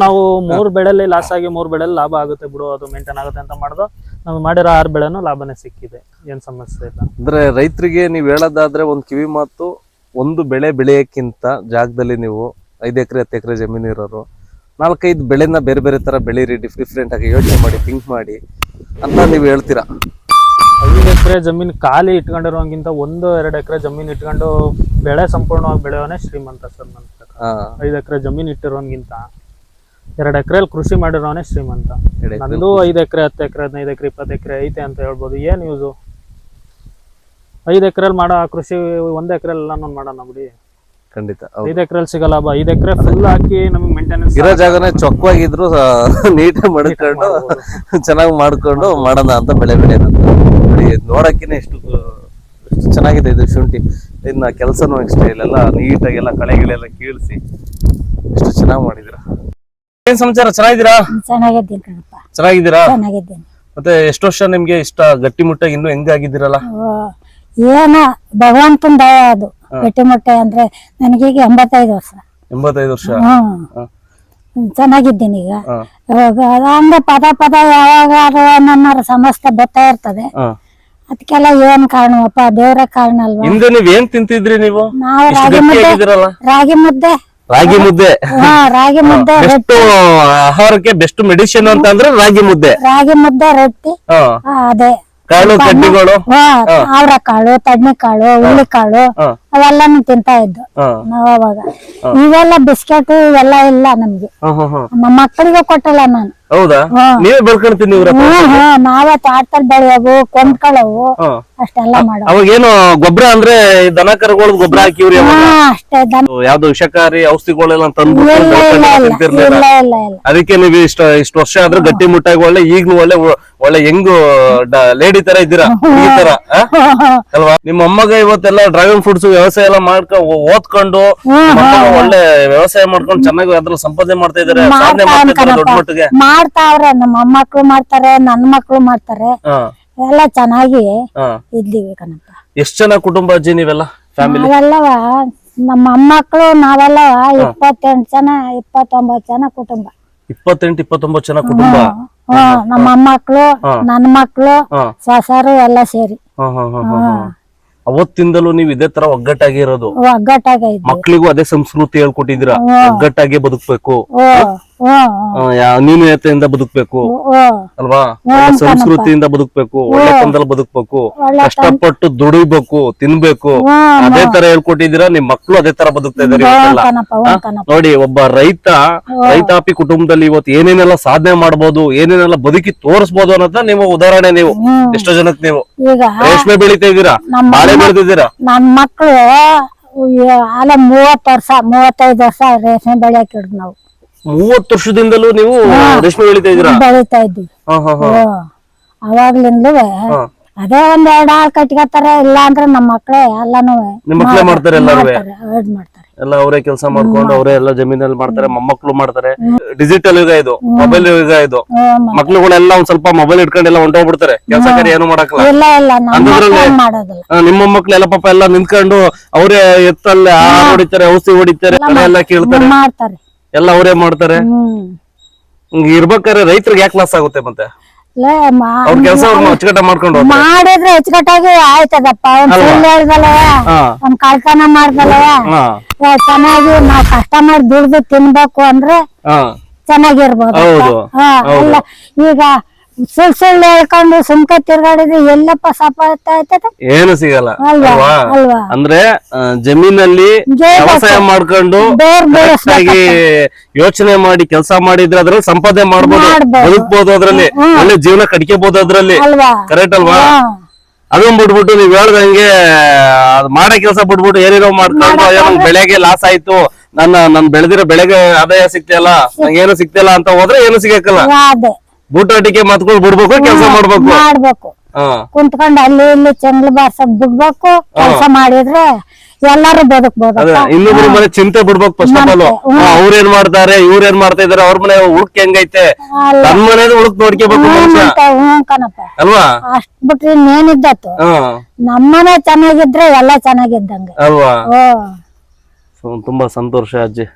ನಾವು ಮೂರ್ ಬೆಳೆಲಿ ಲಾಸ್ ಆಗಿ ಮೂರ್ ಬೆಳೆಲಿ ಲಾಭ ಆಗುತ್ತೆ ಬಿಡು ಅದು ಮೇಂಟೈನ್ ಆಗುತ್ತೆ ಅಂತ ಮಾಡ್ದು. ನಾವು ಮಾಡಿರೋ ಆರು ಬೆಳೆನೂ ಲಾಭನೇ ಸಿಕ್ಕಿದೆ ಏನ್ ಸಮಸ್ಯೆ ಇಲ್ಲ. ಅಂದ್ರೆ ರೈತರಿಗೆ ನೀವು ಹೇಳೋದಾದ್ರೆ ಒಂದ್ ಕಿವಿ ಮಾತು ಒಂದು ಬೆಳೆ ಬೆಳೆಯಕ್ಕಿಂತ ಜಾಗದಲ್ಲಿ ನೀವು ಐದು ಎಕರೆ ಹತ್ತು ಎಕರೆ ಜಮೀನು ಇರೋರು ನಾಲ್ಕೈದು ಬೆಳೆನ ಬೇರೆ ಬೇರೆ ತರ ಬೆಳೀರಿ ಡಿಫ್ರೆಂಟ್ ಆಗಿ ಯೋಚನೆ ಮಾಡಿ ಥಿಂಕ್ ಮಾಡಿ ಅಂತ ನೀವು ಹೇಳ್ತೀರಾ? ಐದು ಎಕರೆ ಜಮೀನು ಖಾಲಿ ಇಟ್ಕೊಂಡಿರೋಂಗಿಂತ ಒಂದು ಎರಡು ಎಕರೆ ಜಮೀನು ಇಟ್ಕೊಂಡು ಬೆಳೆ ಸಂಪೂರ್ಣವಾಗಿ ಬೆಳೆಯೋನೇ ಶ್ರೀಮಂತ ಸರ್ ಹಾ ಐದು ಎಕರೆ ಜಮೀನ್ ಇಟ್ಟಿರೋನ್ಗಿಂತ ಎರಡು ಎಕರೆಲಿ ಕೃಷಿ ಮಾಡಿರೋನೇ ಶ್ರೀಮಂತ. ನಂದು ಐದು ಎಕರೆ ಹತ್ತು ಎಕರೆ ಹದಿನೈದು ಎಕರೆ ಇಪ್ಪತ್ತು ಎಕರೆ ಐತೆ ಅಂತ ಹೇಳ್ಬೋದು. ಏನ್ ಯೂಸು ಐದು ಎಕರೆಲಿ ಮಾಡೋ ಕೃಷಿ ಒಂದ್ ಎಕರೆಲಿ ನಾನು ಮಾಡೋಣ ಬಿಡಿ. ಖಂಡಿತ. ಐದು ಎಕರೆಲಿ ಸಿಗಲ್ಲ ಬಾ. ಐದು ಎಕರೆ ಫುಲ್ ಹಾಕಿ ನಮಗೆ ಮೇಂಟೆನೆನ್ಸ್ ಇರೋ ಜಾಗನೇ ಚೊಕ್ಕವಾಗಿದ್ರು ನೀಟಾಗಿ ಮಾಡ್ಕೊಂಡು ಚೆನ್ನಾಗಿ ಮಾಡ್ಕೊಂಡು ಮಾಡೋಣ ಅಂತ ಬೆಳೆ ಬೆಳೆಯೋದಂತ ನೋಡಿ ನೋಡಕ್ಕಿನೇ ಎಷ್ಟು ಎಷ್ಟು ಚೆನ್ನಾಗಿದೆ ಇದು ಶುಂಠಿ. ಇನ್ನ ಕೆಲಸನೂ ಅಷ್ಟೇ ಇಲ್ಲೆಲ್ಲ ನೀಟಾಗಿ ಎಲ್ಲ ಕಳೆಗಳೆಲ್ಲ ಕೀಳಿಸಿ ಎಷ್ಟು ಚೆನ್ನಾಗಿ ಮಾಡಿದಿರ ಏನ್ ಸಮಾಚಾರ ಚೆನ್ನಾಗಿದ್ದೀರಾ? ಚೆನ್ನಾಗಿದ್ದೀನಿ ಕಣಪ್ಪ. ಚೆನ್ನಾಗಿದ್ದೀರಾ? ಚೆನ್ನಾಗಿದ್ದೀನಿ. ಮತ್ತೆ ಎಷ್ಟು ವರ್ಷ ನಿಮ್ಗೆ ಇಷ್ಟ ಗಟ್ಟಿಮುಟ್ಟಾಗಿ ಇನ್ನು ಹೆಂಗ ಆಗಿದ್ದೀರಲ್ಲ ಏನ ಭಗವಂತನ ದಯ ಅದು. ಗಟ್ಟಿಮುಟ್ಟೆ ಅಂದ್ರೆ ನನಗೀಗ ಎಂಬತ್ತೈದು ವರ್ಷ. ಎಂಬತ್ತೈದು ವರ್ಷ. ಚೆನ್ನಾಗಿದ್ದೀನಿ ಈಗ. ಹ. ಪದ ಪದ ಯಾವಾಗ ನನ್ನ ಸಮಸ್ಯೆ ಬರ್ತಾ ಇರ್ತದೆ. ಅದಕ್ಕೆಲ್ಲ ಏನ್ ಕಾರಣವಪ್ಪ ದೇವ್ರ ಕಾರಣ ಅಲ್ವಾ? ಹಿಂದೆ ನೀವ್ ಏನ್ ತಿಂತಿದ್ರಿ ನೀವು? ನಾವು ಇಷ್ಟು ರಾಗಿ ಮುದ್ದೆ ಗಟ್ಟಿಯಾಗಿದ್ದೀರಲ್ಲ. ರಾಗಿ ಮುದ್ದೆ. ರಾಗಿ ಮುದ್ದೆ. ಹಾ ರಾಗಿ ಮುದ್ದೆ ಬೆಸ್ಟ್ ಆಹಾರಕ್ಕೆ ಬೆಸ್ಟ್ ಮೆಡಿಸಿನ್ ಅಂತ ಅಂದ್ರೆ ರಾಗಿ ಮುದ್ದೆ. ರಾಗಿ ಮುದ್ದೆ ರೊಟ್ಟಿ. ಹ. ಆ, ಅದೇ. ಕಾಳು ಕಡ್ಡಿಗಳು. ಹಾ ಅವರ ಕಾಳು ತಡ್ನಿ ಕಾಳು ಹುಳಿ ಕಾಳು ಹ. ಅವೆಲ್ಲಾನು ತಿಂತಾ ಇದ್ದು. ಹ. ನಾವ್ ಅವಾಗ. ಇವೆಲ್ಲ ಬಿಸ್ಕೆಟ್ ಇವೆಲ್ಲ ಇಲ್ಲ ನಮ್ಗೆ. ಹ, ಹ, ಹ. ನಮ್ಮ ಮಕ್ಕಳಿಗೆ ಕೊಟ್ಟಲ್ಲ ನಾನು. ಹೌದಾ? ನೀವೇ ಬೆಳ್ಕೊಂತೀನಿ ನಾವ ತಾಟಲ್ ತೋಟದಲ್ಲಿ ಕೊಂಡ್ಕೊಳ್ಳೋವು ಅಷ್ಟೆಲ್ಲ ಮಾಡೋ ಅವಾಗೇನು ಗೊಬ್ಬರ ಅಂದ್ರೆ ದನ ಕರುಗಳ ಗೊಬ್ಬರ ಹಾಕಿ ಇವ್ರಿ ಹಾ ಅಷ್ಟೇ ಯಾವ್ದು ವಿಷಕಾರಿ ಔಷಧಿಗಳೆಲ್ಲ ಇಲ್ಲ ಅದಕ್ಕೆ ನೀವು ಇಷ್ಟ ಇಷ್ಟು ವರ್ಷ ಆದ್ರೆ ಗಟ್ಟಿ ಮುಟ್ಟಾಗಿ ಒಳ್ಳೆ ಈಗ್ಲೂ ಒಳ್ಳೆ ಒಳ್ಳೆ ಹೆಂಗು ಲೇಡಿ ತರ ಇದ್ದೀರಾ? ಈ ತರ ಅಲ್ವಾ? ನಿಮ್ಮ ಅಮ್ಮಗ ಇವತ್ತೆಲ್ಲ ಡ್ರ್ಯಾಗನ್ ಫ್ರೂಟ್ಸ್ ವ್ಯವಸಾಯ ಎಲ್ಲ ಮಾಡ್ಕ ಓದ್ಕೊಂಡು ಒಳ್ಳೆ ವ್ಯವಸಾಯ ಮಾಡ್ಕೊಂಡು ಚೆನ್ನಾಗಿ ಅದ್ರಲ್ಲಿ ಸಂಪಾದನೆ ಮಾಡ್ತಾ ಇದಾರೆ ಸಾಧನೆ ಮಾಡ್ತಾ ಇದಾರೆ ದೊಡ್ಡ ಮಟ್ಟಿಗೆ. ಮಾಡ್ತಾವ್ರೆ ನಮ್ಮ ಮೊಮ್ಮಕ್ಳು ಮಾಡ್ತಾರೆ ನನ್ ಮಕ್ಳು ಮಾಡ್ತಾರೆ. ಎಲ್ಲ ಚೆನ್ನಾಗಿ ಇದ್ದೀವಿ ಕಣಪ್ಪ. ಎಷ್ಟ್ ಜನ ಕುಟುಂಬ ಅಜ್ಜಿ ನೀವೆಲ್ಲ? ಫ್ಯಾಮಿಲಿ ನಾವೆಲ್ಲವ ನಮ್ಮ ಮೊಮ್ಮಕ್ಳು ನಾವೆಲ್ಲ ಇಪ್ಪತ್ತೆಂಟು ಜನ ಇಪ್ಪತ್ತೊಂಬತ್ತು ಜನ ಕುಟುಂಬ. ಇಪ್ಪತ್ತೆಂಟು ಇಪ್ಪತ್ತೊಂಬತ್ತು ಜನ ಕುಟುಂಬ? ಹ್ಮ್ ನಮ್ಮ ಮೊಮ್ಮಕ್ಳು ನನ್ನ ಮಕ್ಳು. ಸೊಸರು ಎಲ್ಲ ಸೇರಿ. ಅವತ್ತಿಂದಲೂ ನೀವು ಇದೇ ತರ ಒಗ್ಗಟ್ಟಾಗಿ ಇರೋದು. ಒಗ್ಗಟ್ಟಾಗ ಮಕ್ಳಿಗೂ ಅದೇ ಸಂಸ್ಕೃತಿ ಹೇಳ್ಕೊಟ್ಟಿದ್ರ ಒಗ್ಗಟ್ಟಾಗಿ ಬದುಕ್ಬೇಕು. ನ್ಯೂನತೆಯಿಂದ ಬದುಕ್ಬೇಕು ಅಲ್ವಾ. ಸಂಸ್ಕೃತಿಯಿಂದ ಬದುಕ್ಬೇಕು ಒಳ್ಳೆತನದಲ್ಲಿ ಬದುಕ್ಬೇಕು ಕಷ್ಟಪಟ್ಟು ದುಡಿಬೇಕು ತಿನ್ಬೇಕು. ಅದೇ ತರ ಹೇಳ್ಕೊಟ್ಟಿದ್ದೀರಾ ನಿಮ್ ಮಕ್ಳು ಅದೇ ತರ ಬದುಕ್ತಾ ಇದಾರೆ ನೋಡಿ ಒಬ್ಬ ರೈತ ರೈತಾಪಿ ಕುಟುಂಬದಲ್ಲಿ ಇವತ್ತು ಏನೇನೆಲ್ಲ ಸಾಧನೆ ಮಾಡಬಹುದು ಏನೇನೆಲ್ಲ ಬದುಕಿ ತೋರಿಸಬಹುದು ಅನ್ನೋದನ್ನ ನೀವು ಉದಾಹರಣೆ ನೀವು. ಎಷ್ಟೋ ಜನಕ್ಕೆ ನೀವು. ರೇಷ್ಮೆ ಬೆಳಿತಾ ಇದ್ದೀರಾ? ಬಾಳೆ ಬೆಳೆದಿದ್ದೀರಾ? ನನ್ ಮಕ್ಳು ಅಲ್ಲ ಮೂವತ್ತು ವರ್ಷ ಮೂವತ್ತೈದು ವರ್ಷ ರೇಷ್ಮೆ ಬೆಳೆಯಕ್ ಹಿಡ್ದು ನಾವು. ಮೂವತ್ತು ವರ್ಷದಿಂದಲೂ ನೀವು ರೇಷ್ಮೆ ಬೆಳಿತಾ ಇದ್ದೀರಾ? ಬೆಳಿತಾ ಇದ್ವಿ ಹಾ ಹಾ ಹಾ. ಅದೇ ಒಂದ್ ಎರಡ್ ಆಳ್ ಕಟ್ಕೋತಾರೆ ಇಲ್ಲ ಅಂದ್ರೆ ನಮ್ಮ ಮಕ್ಳೇ ಎಲ್ಲಾನು ನಿಮ್ ಮಕ್ಳೇ ಮಾಡ್ತಾರೆ ಎಲ್ಲಾರು ಮಾಡ್ತಾರೆ ಎಲ್ಲ ಅವರೇ ಕೆಲಸ ಮಾಡ್ಕೊಂಡು ಅವರೇ ಎಲ್ಲ ಜಮೀನಲ್ಲಿ ಮಾಡ್ತಾರೆ ಮೊಮ್ಮಕ್ಳು ಮಾಡ್ತಾರೆ. ಡಿಜಿಟಲ್ ಯುಗ ಇದು ಮೊಬೈಲ್ ಯುಗ ಇದು. ಮಕ್ಳುಗಳೆಲ್ಲ ಒಂದ್ ಸ್ವಲ್ಪ ಮೊಬೈಲ್ ಇಟ್ಕೊಂಡೆಲ್ಲ ಹೊಂಟೋಗ್ಬಿಡ್ತಾರೆ. ಕೆಲಸ ಕಾರ್ಯ ಏನು ಮಾಡಕ್ಕಲ್ಲ. ಇಲ್ಲ ಇಲ್ಲ ನಮ್ಮ ಮಕ್ಳು ಮಕ್ಳೆಲ್ಲ ಪಾಪ ಎಲ್ಲ ನಿಂತ್ಕೊಂಡು ಅವರೇ ಎತ್ತಲ್ಲೇ ಹೊಡಿತಾರೆ ಔಷಧಿ ಹೊಡಿತಾರೆ ಎಲ್ಲ ಕೇಳ್ತಾರೆ. ಮಾಡ್ತಾರೆ. ಎಲ್ಲ ಅವರೇ ಮಾಡ್ತಾರೆ. ಹಿಂಗ್ ಇರ್ಬೇಕಾದ್ರೆ ರೈತರಿಗೆ ಯಾಕೆ ಲಾಸ್ ಆಗುತ್ತೆ ಮತ್ತೆ? ಅವ್ರ ಕೆಲಸ ಅಚ್ಚುಕಟ್ಟ ಮಾಡ್ಕೊಂಡು ಮಾಡಿದ್ರೆ ಅಚ್ಚುಕಟ್ಟಾಗಿ ಆಯ್ತದಪ್ಪ. ಅವ್ನ್ ಕಳ್ತನ ಮಾಡ್ದಲ್ಲವ? ಚೆನ್ನಾಗಿ ನಾವ್ ಕಷ್ಟ ಮಾಡಿ ದುಡ್ದು ತಿನ್ಬೇಕು ಅಂದ್ರೆ ಚೆನ್ನಾಗಿರ್ಬೋದು ಈಗ ಸುಳ್ ಸುಳ್ಳು ಹೇಳ್ಕೊಂಡು ಸುಮ್ಕ ತಿರ್ಗಾಡಿದ್ರೆ ಎಲ್ಲಪ್ಪ ಆಯ್ತದೆ ಏನು ಸಿಗಲ್ಲ ಅಲ್ವಾ ಅಲ್ವಾ? ಅಲ್ವಾ? ಅಂದ್ರೆ ಆ, ಜಮೀನಲ್ಲಿ ವ್ಯವಸಾಯ ಮಾಡ್ಕೊಂಡು ಬೇರ್ correct ಆಗಿ ಯೋಚನೆ ಮಾಡಿ ಕೆಲಸ ಮಾಡಿದ್ರೆ ಅದ್ರಲ್ಲಿ ಸಂಪಾದನೆ ಮಾಡ್ಬೋದು ಮಾಡ್ಬೋದು. ಬದುಕ್ಬೋದು ಅದ್ರಲ್ಲಿ ಒಳ್ಳೆ ಜೀವನ ಕಟ್ಕೋಬಹುದು ಅದ್ರಲ್ಲಿ. ಅಲ್ವಾ? ಕರೆಕ್ಟ್ ಅಲ್ವಾ? ಹಾ. ಅದನ್ನ ಬಿಟ್ಬಿಟ್ಟು ನೀವ್ ಹೇಳ್ದಂಗೆ ಅದ್ ಮಾಡೋ ಕೆಲಸ ಬಿಟ್ಬಿಟ್ಟು ಏನೇನೋ ಮಾಡ್ಕೊಂಡು ಅಯ್ಯೋ ನಂಗ್ ಬೆಳೆಗೆ ಲಾಸ್ ಆಯ್ತು. ನನ್ನ ನನ್ ಬೆಳೆದಿರೋ ಬೆಳೆಗೆ ಆದಾಯ ಸಿಗ್ತಿಲ್ಲ ನಂಗೆ ಏನು ಸಿಗ್ತಿಲ್ಲ ಅಂತ ಹೋದ್ರೆ ಏನು ಸಿಗಕ್ಕಲ್ಲ. ಅದೇ. ಬೂಟಾಟಿಕೆ ಮಾತ್ಕೊಂಡು ಬಿಡ್ಬೇಕು ಕೆಲಸ ಮಾಡ್ಬೇಕು. ಮಾಡ್ಬೇಕು. ಕುಂತ್ಕೊಂಡು ಅಲ್ಲಿ ಇಲ್ಲಿ ಚಂಗ್ಲ ಬಾರ್ಸಕ್ ಬಿಡ್ಬೇಕು ಕೆಲಸ ಮಾಡಿದ್ರೆ ಎಲ್ಲಾರು ಬದುಕಬಹುದು ಇನ್ನೊಬ್ರು ಮನೆ ಚಿಂತೆ ಬಿಡ್ಬೇಕು ಫಸ್ಟ್ ಆಫ್ ಆಲ್ ಅವ್ರೇನ್ ಮಾಡ್ತಾರೆ ಇವ್ರ ಏನ್ ಮಾಡ್ತಾ ಇದಾರೆ ಅವ್ರ ಮನೆ ಹುಡುಕ್ ಹೆಂಗೈತೆ. ತನ್ ಮನೇದು ಉಳ್ಕ್ ನೋಡ್ಕೋಬೇಕು ಅಲ್ವಾ? ಅಷ್ಟ್ ಬಿಟ್ರಿ ಇನ್ನೇನಿದ್ದತ್ತು. ನಮ್ಮನೆ ಚೆನ್ನಾಗಿದ್ರೆ ಎಲ್ಲಾ ಚೆನ್ನಾಗಿದ್ದಂಗೆ. ಅಲ್ವಾ? ತುಂಬಾ ಸಂತೋಷ ಅಜ್ಜಿ.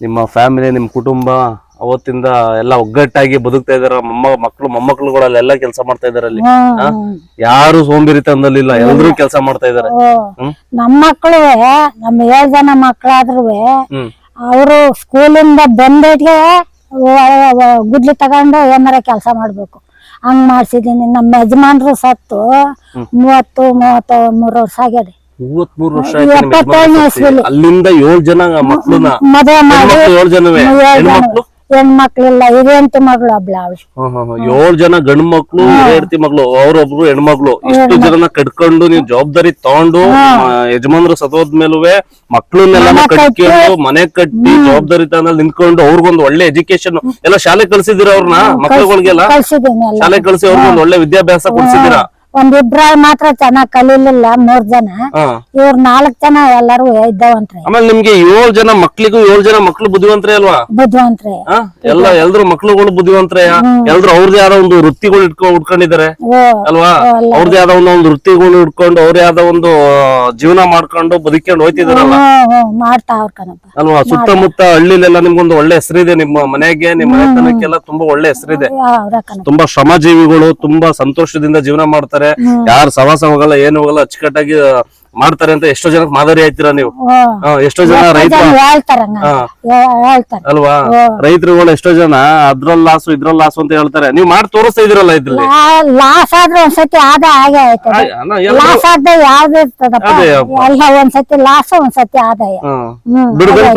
ನಿಮ್ಮ ಫ್ಯಾಮಿಲಿ ನಿಮ್ ಕುಟುಂಬ ಅವತ್ತಿಂದ ಎಲ್ಲ ಒಗ್ಗಟ್ಟಾಗಿ ಬದುಕ್ತಾ ಇದಾರ. ಮೊಮ್ಮ ಮಕ್ಳು ಮೊಮ್ಮಕ್ಳುಗಳೆಲ್ಲ ಕೆಲಸ ಮಾಡ್ತಾ ಇದಾರೆ ಅಲ್ಲಿ. ಯಾರು ಸೋಂಬೇರಿತನದಲ್ಲಿಲ್ಲ ಎಲ್ಲರೂ ಕೆಲಸ ಮಾಡ್ತಾ ಇದಾರೆ. ನಮ್ಮ ಮಕ್ಕಳು ನಮ್ಮ ಏಳ್ ಜನ ಮಕ್ಕಳಾದ್ರು ಅವರು ಸ್ಕೂಲಿಂದ ಬಂದಿಗೆ ಗುಡ್ಲಿ ತಗೊಂಡು ಏನಾರ ಕೆಲಸ ಮಾಡ್ಬೇಕು. ಹಂಗ್ ಮಾಡ್ಸಿದೀನಿ ನಮ್ಮ ಯಜಮಾನ್ರು ಸತ್ತು. ಮೂವತ್ತು ಮೂವತ್ತ ಮೂರು ವರ್ಷ ಆಗ್ಯದೆ. ಮೂವತ್ಮೂರು ವರ್ಷ. ಅಲ್ಲಿಂದ ಏಳ್ ಜನ ಮಕ್ಕಳನ್ನ ಮದುವೆ ಮಾಡಿ. ಏಳು ಜನವೇ? ಹೆಣ್ಮಕ್ಳು? ಹೆಣ್ಮಕ್ಳಿಲ್ಲ ಹಿರಿಯಂತಿ ಮಗಳು ಒಬ್ಳ ಅವಳು. ಏಳ್ ಜನ ಗಂಡ್ ಮಕ್ಳು ಹೆಂಡತಿ ಮಗಳು ಅವ್ರೊಬ್ರು ಹೆಣ್ಮಕ್ಳು ಇಷ್ಟು ಜನನ ಕಟ್ಕೊಂಡು ನೀವು ಜವಾಬ್ದಾರಿ ತಗೊಂಡು ಯಜಮಾನ್ರು ಯಜಮಾನ್ರು ಸತ್ತೋದ್ಮೇಲುವೆ ಮಕ್ಳನ್ನೆಲ್ಲ ಮನೆ ಕಟ್ಟಿ. ಕಟ್ಕೊಂಡು ಮನೆ ಕಟ್ಟಿ ಜವಾಬ್ದಾರಿ ತಗೊಂಡ್ ನಿಂತ್ಕೊಂಡು ಅವ್ರಿಗೊಂದು ಒಳ್ಳೆ ಎಜುಕೇಶನ್ ಎಲ್ಲ ಶಾಲೆ ಕಳ್ಸಿದಿರ ಅವ್ರನ್ನ ಮಕ್ಳುಗಳಿಗೆಲ್ಲ? ಶಾಲೆ ಕಳ್ಸಿ ಅವ್ರಿಗೊಂದು ಒಳ್ಳೆ ವಿದ್ಯಾಭ್ಯಾಸ ಕೊಡ್ಸಿದಿರಾ ಒಂದಿಬ್ರಾಳ್ ಮಾತ್ರ ಚೆನ್ನಾಗ್ ಕಲೀಲಿಲ್ಲ ಮೂರ್ ಜನ. ಇವ್ರ ನಾಲ್ಕ್ ಜನ ಎಲ್ಲಾರು ಇದ್ದವಂತ್ರಿ. ಆಮೇಲೆ ನಿಮ್ಗೆ ಏಳ್ ಜನ ಮಕ್ಳಿಗೂ ಏಳ್ ಜನ ಮಕ್ಳು ಬುದ್ಧಿವಂತರೇ ಅಲ್ವಾ? ಬುದ್ಧಿವಂತ್ರಿ. ಆ? ಎಲ್ಲ ಎಲ್ರು ಮಕ್ಳುಗಳು ಬುದ್ಧಿವಂತರೇ. ಎಲ್ರು ಅವ್ರದೇ ಆದ ಒಂದು ವೃತ್ತಿಗಳು ಇಟ್ಕೊಂಡ್ ಉಟ್ಕೊಂಡಿದ್ದಾರೆ ಅಲ್ವಾ? ಅವ್ರದೇ ಆದ ಒಂದು ಒಂದು ವೃತ್ತಿಗಳು ಇಟ್ಕೊಂಡು ಅವ್ರದೇ ಆದ ಒಂದು ಜೀವನ ಮಾಡ್ಕೊಂಡು ಬದುಕೊಂಡು ಹೋಯ್ತಿದಾರಲ್ಲ? ಮಾಡ್ತಾವ್ರ ಕಣಪ್ಪ. ಅಲ್ವಾ? ಸುತ್ತಮುತ್ತ ಹಳ್ಳಿಲೆಲ್ಲ ನಿಮ್ಗೊಂದು ಒಳ್ಳೆ ಹೆಸರಿದೆ ನಿಮ್ಮ ಮನೆಗೆ ನಿಮ್ಮ ಮನೆತನಕ್ಕೆಲ್ಲ ತುಂಬಾ ಒಳ್ಳೆ ಹೆಸರಿದೆ. ಅವ್ರ ಕಣಪ್ಪ. ತುಂಬಾ ಶ್ರಮಜೀವಿಗಳು ತುಂಬಾ ಸಂತೋಷದಿಂದ ಜೀವನ ಮಾಡ್ತಾರೆ. ಯಾರು ಸವಾಸ ಹೋಗಲ್ಲ ಏನು ಹೋಗಲ್ಲ ಅಚ್ಚುಕಟ್ಟಾಗಿ ಮಾಡ್ತಾರೆ ಅಂತ ಎಷ್ಟೋ ಜನಕ್ಕೆ ಮಾದರಿ ಆಯ್ತೀರಾ ನೀವು. ಎಷ್ಟೋ ಜನ ರೈತರು ಅಲ್ವಾ? ರೈತರುಗಳು ಎಷ್ಟೋ ಜನ ಅದ್ರಲ್ಲಿ ಲಾಸು ಇದ್ರಲ್ಲಿ ಲಾಸು ಅಂತ ಹೇಳ್ತಾರೆ. ನೀವು ಮಾಡಿ ತೋರಿಸ್ತಾ ಇದ್ರಲ್ಲ? ಇದ್ರಲ್ಲಿ ಲಾಸ್ ಆದ್ರೆ ಒಂದ್ಸತಿ ಆದ ಹಾಗೆ ಲಾಸ್ ಆದ ಯಾವ್ದು ಎಲ್ಲ ಒಂದ್ಸತಿ ಲಾಸ್ ಒಂದ್ಸತಿ ಆದಾಯ.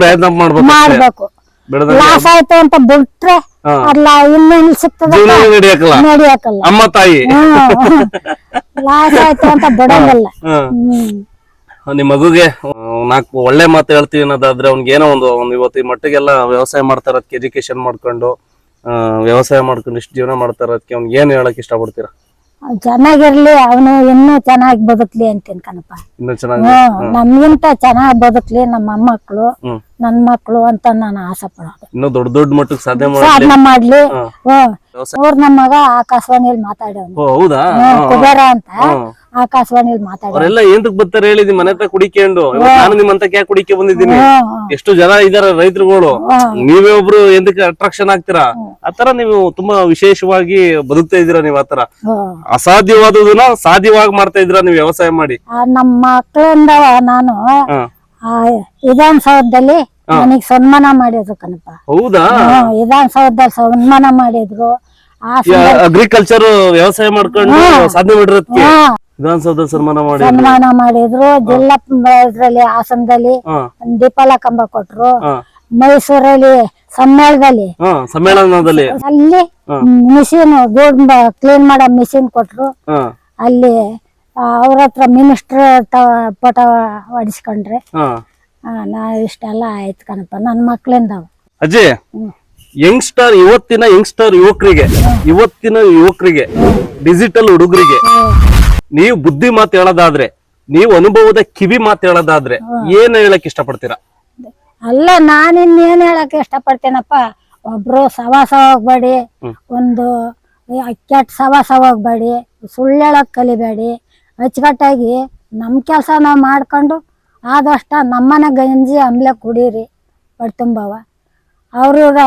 ಪ್ರಯತ್ನ ಮಾಡ್ಬೇಕು. ಮಾಡ್ಬೇಕು. ಲಾಸ್ ಆಯ್ತು ಅಂತ ಬಿಟ್ರೆ ಅಲ್ಲ ಇನ್ನೇನ್ ಸಿಗ್ತದ ನಡಿಯಕಲ್ಲ ಅಮ್ಮ ತಾಯಿ. ಲಾಸ್ ಆಯ್ತು ಅಂತ ಬಿಡಂಗಿಲ್ಲ. ನಿಮ್ಮ ಮಗುಗೆ ನಾಲ್ಕು ಒಳ್ಳೆ ಮಾತು ಹೇಳ್ತೀವಿ ಅನ್ನೋದಾದ್ರೆ ಅವ್ನಿಗೆ ಏನೋ ಒಂದು ಇವತ್ತು ಈ ಮಟ್ಟಿಗೆಲ್ಲ ವ್ಯವಸಾಯ ಮಾಡ್ತಾ ಇರೋದಕ್ಕೆ ಎಜುಕೇಶನ್ ಮಾಡ್ಕೊಂಡು ವ್ಯವಸಾಯ ಮಾಡ್ಕೊಂಡು ಇಷ್ಟು ಜೀವನ ಮಾಡ್ತಾ ಇರೋದಕ್ಕೆ ಅವ್ನಿಗೆ ಏನ್ ಹೇಳಕ್ ಇಷ್ಟಪಡ್ತೀರಾ? ಚೆನ್ನಾಗಿರ್ಲಿ ಅವನು ಇನ್ನೂ ಚೆನ್ನಾಗಿ ಬದುಕ್ಲಿ ಅಂತೀನಿ ಕಣಪ್ಪ. ಇನ್ನೂ ಚೆನ್ನಾಗಿ ಹ್ಮ್ ನಮ್ಗಿಂತ ಚೆನ್ನಾಗಿ ಬದುಕ್ಲಿ ನಮ್ಮ ಮಕ್ಕಳು ನನ್ ಮಕ್ಳು ಅಂತ ನಾನು ಆಸೆ ಪಡೋದು. ಇನ್ನೂ ದೊಡ್ಡ ದೊಡ್ಡ ಮಟ್ಟಕ್ಕೆ ಸಾಧ್ಯ ಮಾಡಿ ಸಾಧನೆ ಮಾಡ್ಲಿ. ಹ್ಮ್. ನಮ್ಮ ಮಗ ಆಕಾಶವಾಣಿಯಲ್ಲಿ ಮಾತಾಡೋನು. ಓ ಹೌದಾ? ಕುಬೇರ ಅಂತ. ಆಕಾಶವಾಣಿಯಲ್ಲಿ ಅವರೆಲ್ಲ ಏಂತಕ್ ಬರ್ತಾರೆ ಹೇಳಿ ನಿಮ್ ಮನೆ ಹತ್ರ ಕುಡಿಕೊಂಡು ಇವತ್ತು ನಾನು ನಿಮ್ಮಂತ ಯಾಕೆ ಕುಡಿಕೆ ಬಂದಿದ್ದೀನಿ. ಎಷ್ಟು ಜನ ಇದಾರೆ ರೈತರುಗಳು? ನೀವೇ ಒಬ್ರು ಎಂದಕ್ಕೆ ಅಟ್ರಾಕ್ಷನ್ ಆಗ್ತೀರಾ? ಆತರ ನೀವು ತುಂಬಾ ವಿಶೇಷವಾಗಿ ಬದುಕ್ತಾ ಇದೀರಾ ನೀವು ಆತರ ಅಸಾಧ್ಯವಾದದನ್ನ ಸಾಧ್ಯವಾಗಿ ಮಾಡ್ತಾ ಇದ್ರ ನೀವು ವ್ಯವಸಾಯ ಮಾಡಿ? ಆ ನಮ್ಮ ಮಕ್ಕಳಿಂದ ನಾನು. ಹ. ಆ ವಿಧಾನಸೌಧದಲ್ಲಿ ನನಗ್ ಸನ್ಮಾನ ಮಾಡಿದ್ರು ಕಣಪ್ಪ. ಹೌದಾ? ವಿಧಾನಸೌಧದಲ್ಲಿ ಸನ್ಮಾನ ಮಾಡಿದ್ರು. ಆ ಸ- ಅಗ್ರಿಕಲ್ಚರ್ ವ್ಯವಸಾಯ ಮಾಡ್ಕೊಂಡು ಸಾಧನೆ ಮಾಡಿರೋದಕ್ಕೆ ಹಾ, ವಿಧಾನಸೌಧ ಸನ್ಮಾನ ಮಾಡಿ ಸನ್ಮಾನ ಮಾಡಿದ್ರು. ಜಿಲ್ಲಾ ಇದ್ರಲ್ಲಿ ಹಾಸನದಲ್ಲಿ ದೀಪಾಲ ಕಂಬ ಕೊಟ್ರು. ಮೈಸೂರಲ್ಲಿ ಸಮ್ಮೇಳನದಲ್ಲಿ. ಸಮ್ಮೇಳನದಲ್ಲಿ. ಅಲ್ಲಿ ಮಿಷಿನ್ ಗೋಡ್ ಕ್ಲೀನ್ ಮಾಡೋ ಮಿಷಿನ್ ಕೊಟ್ರು. ಅಲ್ಲಿ ಅವ್ರ ಹತ್ರ ಮಿನಿಸ್ಟರ್ ಪಟ ಹೊಡಿಸ್ಕೊಂಡ್ರೆ. ನಾ ಇಷ್ಟೆಲ್ಲ ಆಯ್ತು ಕಣಪ್ಪ ನನ್ನ ಮಕ್ಳಿಂದ ಅಜ್ಜಿ ಯಂಗ್ಸ್ಟರ್ ಇವತ್ತಿನ ಯಂಗ್ಸ್ಟರ್ ಯುವಕರಿಗೆ ಇವತ್ತಿನ ಯುವಕರಿಗೆ ಡಿಜಿಟಲ್ ಹುಡುಗರಿಗೆ ನೀವು ಬುದ್ಧಿ ಮಾತು ಹೇಳೋದಾದ್ರೆ ನೀವು ಅನುಭವದ ಕಿವಿ ಮಾತು ಹೇಳೋದಾದ್ರೆ ಏನ್ ಹೇಳಕ್ ಇಷ್ಟಪಡ್ತೀರಾ? ಅಲ್ಲ ನಾನಿನ್ನೇನ್ ಹೇಳಕ್ ಇಷ್ಟಪಡ್ತೇನಪ್ಪ ಒಬ್ರು ಸವಾಸ ಹೋಗ್ಬೇಡಿ ಒಂದು ಕೆಟ್ಟ ಸವಾಸ ಹೋಗ್ಬೇಡಿ ಸುಳ್ಳು ಹೇಳಕ್ ಕಲಿಬೇಡಿ ಅಚ್ಚುಕಟ್ಟಾಗಿ ನಮ್ ಕೆಲ್ಸ ನಾವು ಮಾಡ್ಕೊಂಡು ಆದಷ್ಟ ನಮ್ಮನೆ ಗಂಜಿ ಅಂಬ್ಲೆ ಕುಡೀರಿ ಹೊಟ್ಟೆ ತುಂಬವ ಅವ್ರಿಗ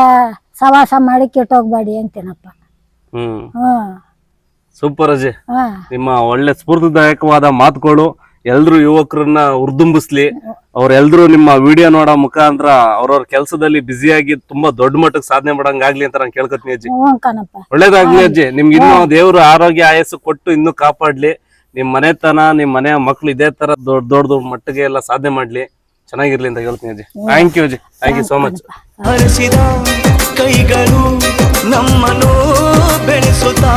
ಸವಾಸ ಮಾಡಿ ಕೆಟ್ಟೋಗ್ಬೇಡಿ ಅಂತೀನಪ್ಪ. ಹ್ಮ್. ಸೂಪರ್ ಅಜ್ಜಿ ನಿಮ್ಮ ಒಳ್ಳೆ ಸ್ಫೂರ್ತಿದಾಯಕವಾದ ಮಾತುಗಳು ಎಲ್ರು ಯುವಕರನ್ನ ಉರ್ದುಂಬಿಸ್ಲಿ ಅವ್ರೆಲ್ರು ನಿಮ್ಮ ವಿಡಿಯೋ ನೋಡೋ ಮುಖಾಂತರ ಅವ್ರವ್ರ ಕೆಲಸದಲ್ಲಿ ಆಗಿ ತುಂಬಾ ದೊಡ್ಡ ಮಟ್ಟಕ್ಕೆ ಸಾಧನೆ ಮಾಡಂಗಾಗ್ಲಿ ಅಂತ ನಾನು ಕೇಳ್ಕೊತೀನಿ ಅಜ್ಜಿ ಒಳ್ಳೇದಾಗ್ಲಿ ಅಜ್ಜಿ ನಿಮ್ಗೆ ಇನ್ನೂ ದೇವರು ಆರೋಗ್ಯ ಆಯಸ್ಸು ಕೊಟ್ಟು ಇನ್ನೂ ಕಾಪಾಡ್ಲಿ. ನಿಮ್ ಮನೆತನ ನಿಮ್ ಮನೆಯ ಮಕ್ಳು ಇದೇ ತರ ದೊಡ್ಡ ದೊಡ್ಡ ಮಟ್ಟಿಗೆ ಎಲ್ಲ ಸಾಧನೆ ಮಾಡ್ಲಿ. ಚೆನ್ನಾಗಿರ್ಲಿ ಅಂತ ಹೇಳ್ತೀನಿ ಅಜ್ಜಿ. ಥ್ಯಾಂಕ್ ಯು ಅಜ್ಜಿ. ಥ್ಯಾಂಕ್ ಯು ಸೋ ಮಚ್ ಹರಿಸಿದ ಕೈಗಳು ನಮ್ಮನ್ನು ಬೆಳೆಸುತ್ತಾ